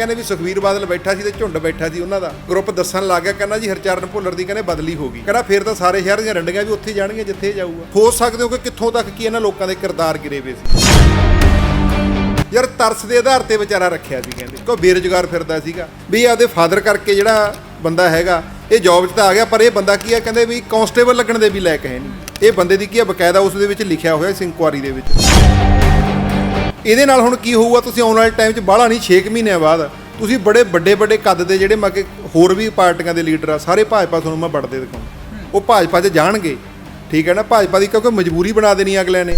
ਕਹਿੰਦੇ ਵੀ ਸੁਖਵੀਰ ਬਾਦਲ ਬੈਠਾ ਸੀ ਤੇ ਝੁੰਡ ਬੈਠਾ ਸੀ ਉਹਨਾਂ ਦਾ। ਗਰੁੱਪ ਦੱਸਣ ਲੱਗ ਗਿਆ, ਕਹਿੰਦਾ ਜੀ ਹਰਚਰਨ ਭੁੱਲਰ ਦੀ ਕਹਿੰਦੇ ਬਦਲੀ ਹੋ ਗਈ। ਕਹਿੰਦਾ ਫਿਰ ਤਾਂ ਸਾਰੇ ਸ਼ਹਿਰ ਦੀਆਂ ਰੰਡੀਆਂ ਵੀ ਉੱਥੇ ਜਾਣਗੀਆਂ ਜਿੱਥੇ ਜਾਊਗਾ। ਹੋ ਸਕਦੇ ਹੋ ਕਿ ਕਿੱਥੋਂ ਤੱਕ ਕੀ ਇਹਨਾਂ ਲੋਕਾਂ ਦੇ ਕਿਰਦਾਰ ਗਿਰੇ ਵੇ ਸੀ। ਯਾਰ ਤਰਸ ਦੇ ਆਧਾਰ ਤੇ ਵਿਚਾਰਾ ਰੱਖਿਆ ਸੀ ਕਹਿੰਦੇ। ਕੋਈ ਬੇਰੁਜ਼ਗਾਰ ਫਿਰਦਾ ਸੀਗਾ। ਵੀ ਆਪਦੇ ਫਾਦਰ ਕਰਕੇ ਜਿਹੜਾ ਬੰਦਾ ਹੈਗਾ, ਇਹ ਜੌਬ 'ਚ ਤਾਂ ਆ ਗਿਆ, ਪਰ ਇਹ ਬੰਦਾ ਕੀ ਆ ਕਹਿੰਦੇ ਵੀ ਕਾਂਸਟੇਬਲ ਲੱਗਣ ਦੇ ਵੀ ਲਾਇਕ ਹੈ ਨਹੀਂ। ਇਹ ਬੰਦੇ ਦੀ ਕੀ ਆ ਬਕਾਇਦਾ ਉਸ ਦੇ ਵਿੱਚ ਲਿਖਿਆ ਹੋਇਆ ਸੀ ਇਨਕੁਆਰੀ ਦੇ ਵਿੱਚ। ਇਹਦੇ ਨਾਲ ਹੁਣ ਕੀ ਹੋਊਗਾ ਤੁਸੀਂ ਆਉਣ ਵਾਲੇ ਟਾਈਮ 'ਚ ਬਾਹਲਾ ਨਹੀਂ 6 ਮਹੀਨਿਆਂ ਬਾਅਦ ਤੁਸੀਂ ਬੜੇ ਵੱਡੇ ਵੱਡੇ ਕੱਦ ਦੇ ਜਿਹੜੇ ਮਾ ਕਿ ਹੋਰ ਵੀ ਪਾਰਟੀਆਂ ਦੇ ਲੀਡਰ ਆ ਸਾਰੇ ਭਾਜਪਾ ਤੁਹਾਨੂੰ ਮੈਂ ਵੱਡਦੇ ਦਿਖਾਉਂ। ਉਹ ਭਾਜਪਾ 'ਚ ਜਾਣਗੇ। ਠੀਕ ਹੈ ਨਾ? ਭਾਜਪਾ ਦੀ ਕਿਉਂਕਿ ਮਜਬੂਰੀ ਬਣਾ ਦੇਣੀ ਅਗਲਿਆਂ ਨੇ।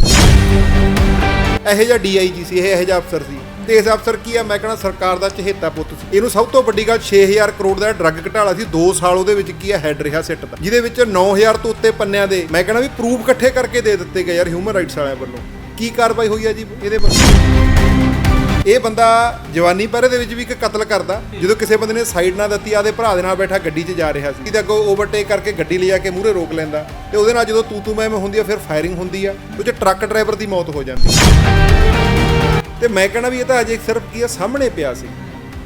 ਇਹੋ ਜਿਹਾ ਡੀਆਈਜੀ ਸੀ ਇਹ ਇਹੋ ਜਿਹਾ ਅਫਸਰ ਸੀ। ਤੇ ਇਸ ਅਫਸਰ ਕੀ ਆ? ਮੈਂ ਕਹਿੰਦਾ ਸਰਕਾਰ ਦਾ ਚਹੇਤਾ ਪੁੱਤ ਸੀ। ਇਹਨੂੰ ਸਭ ਤੋਂ ਵੱਡੀ ਗੱਲ 6000 ਕਰੋੜ ਦਾ ਡਰੱਗ ਘਟਾਲਾ ਸੀ। 2 ਸਾਲ ਉਹਦੇ ਵਿੱਚ ਕੀ ਆ? ਹੈਡ ਰਿਹਾ ਸਿੱਟ ਦਾ। ਜਿਹਦੇ ਵਿੱਚ 9000 ਤੋਂ ਉੱਤੇ ਪੰਨਿਆਂ ਦੇ। ਮੈਂ ਕਹਿੰਦਾ ਵੀ ਪ੍ਰੂਫ ਇਕੱਠੇ ਕਰਕੇ ਦੇ ਦਿੱਤੇ ਗਏ ਯਾਰ ਹਿਊਮਨ ਰਾਈਟਸ ਵਾਲਿਆਂ ਵੱਲੋਂ। ਕੀ ਕਾਰਵਾਈ ਹੋਈ ਆ ਜੀ ਇਹਦੇ ਵੱਲੋਂ ਇਹ ਬੰਦਾ ਜਵਾਨੀ ਪਹਿਰੇ ਦੇ ਵਿੱਚ ਵੀ ਇੱਕ ਕਤਲ ਕਰਦਾ, ਜਦੋਂ ਕਿਸੇ ਬੰਦੇ ਨੇ ਸਾਈਡ ਨਾ ਦਿੱਤੀ, ਆਦੇ ਭਰਾ ਦੇ ਨਾਲ ਬੈਠਾ ਗੱਡੀ 'ਚ ਜਾ ਰਿਹਾ ਸੀ। ਇਹਦੇ ਅੱਗੋਂ ਓਵਰਟੇਕ ਕਰਕੇ ਗੱਡੀ ਲਿਜਾ ਕੇ ਮੂਹਰੇ ਰੋਕ ਲੈਂਦਾ। ਤੇ ਉਹਦੇ ਨਾਲ ਜਦੋਂ ਤੂ ਤੂ ਮੈਂ ਹੁੰਦੀ ਆ, ਫਿਰ ਫਾਇਰਿੰਗ ਹੁੰਦੀ ਆ, ਉਹ 'ਚ ਟਰੱਕ ਡਰਾਈਵਰ ਦੀ ਮੌਤ ਹੋ ਜਾਂਦੀ। ਤੇ ਮੈਂ ਕਹਿੰਦਾ ਵੀ ਇਹ ਤਾਂ ਅਜੇ ਸਿਰਫ ਕੀ ਆ, ਸਾਹਮਣੇ ਪਿਆ ਸੀ।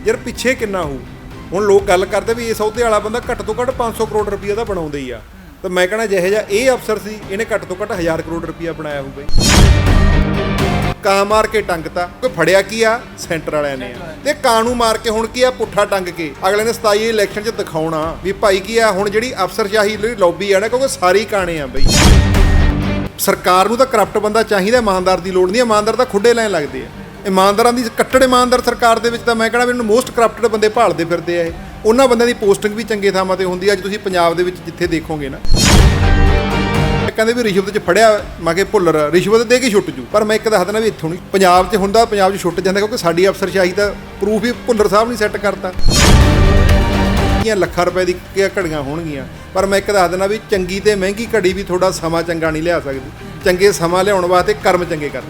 ਯਾਰ ਪਿੱਛੇ ਕਿੰਨਾ ਹੋਊ? ਹੁਣ ਲੋਕ ਗੱਲ ਕਰਦੇ ਵੀ ਇਹ ਸੌਦੇ ਵਾਲਾ ਬੰਦਾ ਘੱਟ ਤੋਂ ਘੱਟ 500 ਕਰੋੜ ਰੁਪਈਆ ਦਾ ਬਣਾਉਂਦਾ ਹੀ ਆ। ਤਾਂ ਮੈਂ ਕਹਿੰਦਾ ਜਿਹੇ ਜਿਹਾ ਇਹ ਅਫਸਰ ਸੀ, ਇਹਨੇ ਘੱਟ ਤੋਂ ਘੱਟ 1000 ਕਰੋੜ ਰੁਪਈਆ ਬਣਾਇਆ ਹੋਊਗਾ ਕਾਂ ਮਾਰ ਕੇ ਟੰਗਤਾ ਕੋਈ ਫੜਿਆ ਕੀ ਆ? ਸੈਂਟਰ ਵਾਲਿਆਂ ਨੇ। ਤੇ ਕਾਂ ਨੂੰ ਮਾਰ ਕੇ ਹੁਣ ਕੀ ਆ? ਪੁੱਠਾ ਟੰਗ ਕੇ। ਅਗਲੇ ਨੇ 27 ਇਲੈਕਸ਼ਨ 'ਚ ਦਿਖਾਉਣਾ ਵੀ ਭਾਈ ਕੀ ਆ? ਹੁਣ ਜਿਹੜੀ ਅਫਸਰਸ਼ਾਹੀ ਲੌਬੀ ਆ ਨਾ ਕਿਉਂਕਿ ਸਾਰੀ ਕਾਣੇ ਆ ਬਈ। ਸਰਕਾਰ ਨੂੰ ਤਾਂ ਕਰਪਟ ਬੰਦਾ ਚਾਹੀਦਾ ਇਮਾਨਦਾਰ ਦੀ ਲੋੜ ਨਹੀਂ। ਇਮਾਨਦਾਰ ਤਾਂ ਖੁੱਡੇ ਲੈਣ ਲੱਗਦੇ ਆ। ਇਮਾਨਦਾਰਾਂ ਦੀ ਕੱਟੜ ਇਮਾਨਦਾਰ ਸਰਕਾਰ ਦੇ ਵਿੱਚ ਤਾਂ ਮੈਂ ਕਹਿੰਦਾ ਵੀ ਇਹਨੂੰ ਮੋਸਟ ਕਰਪਟਡ ਬੰਦੇ ਭਾਲਦੇ ਫਿਰਦੇ ਆ ਇਹ। ਉਹਨਾਂ ਬੰਦਿਆਂ ਦੀ ਪੋਸਟਿੰਗ ਵੀ ਚੰਗੇ ਥਾਵਾਂ ਤੇ ਹੁੰਦੀ ਆ। ਅੱਜ ਤੁਸੀਂ ਪੰਜਾਬ ਦੇ ਵਿੱਚ ਜਿੱਥੇ ਦੇਖੋਗੇ ਨਾ ਕਹਿੰਦੇ ਵੀ ਰਿਸ਼ਵਤ 'ਚ ਫੜਿਆ ਮੈਂ ਕਿ ਭੁੱਲਰ, ਰਿਸ਼ਵਤ ਦੇ ਕੇ ਛੁੱਟ ਜੂ। ਪਰ ਮੈਂ ਇੱਕ ਦੱਸ ਦੇਣਾ ਵੀ ਇੱਥੋਂ ਨਹੀਂ ਪੰਜਾਬ 'ਚ ਹੁੰਦਾ, ਪੰਜਾਬ 'ਚ ਛੁੱਟ ਜਾਂਦਾ ਕਿਉਂਕਿ ਸਾਡੀ ਅਫਸਰਸ਼ਾਹੀ ਦਾ ਪ੍ਰੂਫ ਹੀ ਭੁੱਲਰ ਸਾਹਿਬ ਨਹੀਂ ਸੈੱਟ ਕਰਤਾ। ਕੀਆਂ ਲੱਖਾਂ ਰੁਪਏ ਦੀ ਘੜੀਆਂ ਹੋਣਗੀਆਂ। ਪਰ ਮੈਂ ਇੱਕ ਦੱਸ ਦਿੰਦਾ ਵੀ ਚੰਗੀ ਤੇ ਮਹਿੰਗੀ ਘੜੀ ਵੀ ਤੁਹਾਡਾ ਸਮਾਂ ਚੰਗਾ ਨਹੀਂ ਲਿਆ ਸਕਦੀ। ਚੰਗੇ ਸਮਾਂ ਲਿਆਉਣ ਵਾਸਤੇ ਕਰਮ ਚੰਗੇ ਕਰ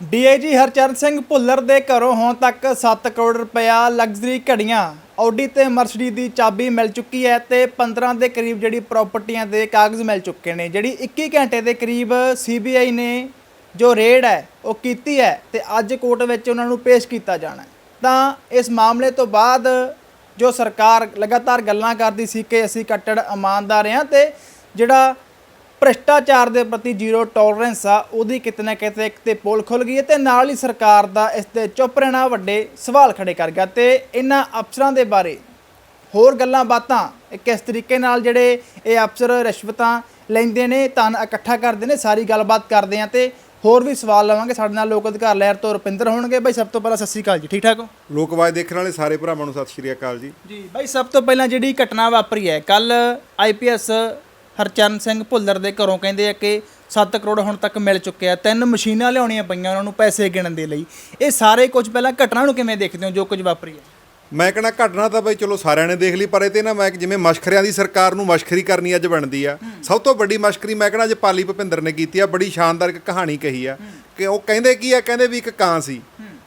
ਡੀਆਈਜੀ ਹਰਚਰਨ ਸਿੰਘ ਭੁੱਲਰ ਦੇ ਘਰੋਂ ਹੁਣ ਤੱਕ 7 ਕਰੋੜ ਰੁਪਇਆ ਲਗਜ਼ਰੀ ਘੜੀਆਂ ਆਡੀ ਤੇ ਮਰਸੀਡੀ ਦੀ ਚਾਬੀ ਮਿਲ ਚੁੱਕੀ ਹੈ ਤੇ 15 ਦੇ ਕਰੀਬ ਜਿਹੜੀ ਪ੍ਰਾਪਰਟੀਆਂ ਦੇ ਕਾਗਜ਼ ਮਿਲ ਚੁੱਕੇ ਨੇ, ਜਿਹੜੀ 21 ਘੰਟੇ ਦੇ ਕਰੀਬ ਸੀਬੀਆਈ ਨੇ ਜੋ ਰੇਡ ਹੈ, ਉਹ ਕੀਤੀ ਹੈ ਤੇ ਅੱਜ ਕੋਰਟ ਵਿੱਚ ਉਹਨਾਂ ਨੂੰ ਪੇਸ਼ ਕੀਤਾ ਜਾਣਾ ਤਾਂ ਇਸ ਮਾਮਲੇ ਤੋਂ ਬਾਅਦ ਜੋ ਸਰਕਾਰ ਲਗਾਤਾਰ ਗੱਲਾਂ ਕਰਦੀ ਸੀ ਕਿ ਅਸੀਂ ਕੱਟੜ ਇਮਾਨਦਾਰ ਹਾਂ ਤੇ ਜਿਹੜਾ ਭ੍ਰਿਸ਼ਟਾਚਾਰ ਦੇ ਪ੍ਰਤੀ ਜ਼ੀਰੋ ਟੋਲਰੈਂਸ ਆ ਉਹਦੀ ਕਿਤੇ ਨਾ ਕਿਤੇ ਇੱਕ ਤੇ ਪੋਲ ਖੁੱਲ ਗਈ ਹੈ ਤੇ ਨਾਲ ਹੀ ਸਰਕਾਰ ਦਾ ਇਸ ਤੇ ਚੁੱਪ ਰਹਿਣਾ ਵੱਡੇ ਸਵਾਲ ਖੜੇ ਕਰ ਗਿਆ। ਤੇ ਇਹਨਾਂ ਅਫਸਰਾਂ ਦੇ ਬਾਰੇ ਹੋਰ ਗੱਲਾਂ ਬਾਤਾਂ ਕਿਸ ਤਰੀਕੇ ਨਾਲ ਜਿਹੜੇ ਇਹ ਅਫਸਰ ਰਿਸ਼ਵਤਾਂ ਲੈਂਦੇ ਨੇ ਧਨ ਇਕੱਠਾ ਕਰਦੇ ਨੇ ਸਾਰੀ ਗੱਲਬਾਤ ਕਰਦੇ ਆ ਤੇ ਹੋਰ ਵੀ ਸਵਾਲ ਲਵਾਂਗੇ। ਸਾਡੇ ਨਾਲ ਲੋਕ ਅਧਿਕਾਰ ਲਹਿਰ ਤੋਂ ਰੁਪਿੰਦਰ ਹੋਣਗੇ। ਬਾਈ ਸਭ ਤੋਂ ਪਹਿਲਾਂ ਸਤਿ ਸ਼੍ਰੀ ਅਕਾਲ ਜੀ। ਠੀਕ ਠਾਕ ਹੋ? ਲੋਕਵਾਜ ਦੇਖਣ ਵਾਲੇ ਸਾਰੇ ਭਰਾਵਾਂ ਨੂੰ ਸਤਿ ਸ਼੍ਰੀ ਅਕਾਲ ਜੀ। ਜੀ ਬਾਈ ਸਭ ਤੋਂ ਪਹਿਲਾਂ ਜਿਹੜੀ ਘਟਨਾ ਵਾਪਰੀ ਹੈ ਕੱਲ ਆਈਪੀਐਸ ਹਰਚਰਨ ਸਿੰਘ ਭੁੱਲਰ ਦੇ ਘਰੋਂ ਕਹਿੰਦੇ ਆ ਕਿ 7 ਕਰੋੜ ਹੁਣ ਤੱਕ ਮਿਲ ਚੁੱਕਿਆ। ਤਿੰਨ ਮਸ਼ੀਨਾਂ ਲਿਆਉਣੀਆਂ ਪਈਆਂ ਉਹਨਾਂ ਨੂੰ ਪੈਸੇ ਗਿਣਨ ਦੇ ਲਈ। ਇਹ ਸਾਰੇ ਕੁਝ ਪਹਿਲਾਂ ਘਟਨਾ ਨੂੰ ਕਿਵੇਂ ਦੇਖਦੇ ਹੋ ਜੋ ਕੁਝ ਵਾਪਰੀ ਹੈ? ਮੈਂ ਕਹਿੰਦਾ ਘਟਨਾ ਤਾਂ ਬਈ ਚਲੋ ਸਾਰਿਆਂ ਨੇ ਦੇਖ ਲਈ ਪਰ ਇਹ ਤੇ ਨਾ ਮੈਂ ਜਿਵੇਂ ਮਸ਼ਖਰਿਆਂ ਦੀ ਸਰਕਾਰ ਨੂੰ ਮਸ਼ਖਰੀ ਕਰਨੀ ਅੱਜ ਬਣਦੀ ਆ। ਸਭ ਤੋਂ ਵੱਡੀ ਮਸ਼ਖਰੀ ਮੈਂ ਕਹਿੰਦਾ ਅੱਜ ਪਾਲੀ ਭੁਪਿੰਦਰ ਨੇ ਕੀਤੀ ਆ ਬੜੀ ਸ਼ਾਨਦਾਰ ਇੱਕ ਕਹਾਣੀ ਕਹੀ ਆ। ਕਿ ਉਹ ਕਹਿੰਦੇ ਕੀ ਆ ਕਹਿੰਦੇ ਵੀ ਇੱਕ ਕਾਂ ਸੀ।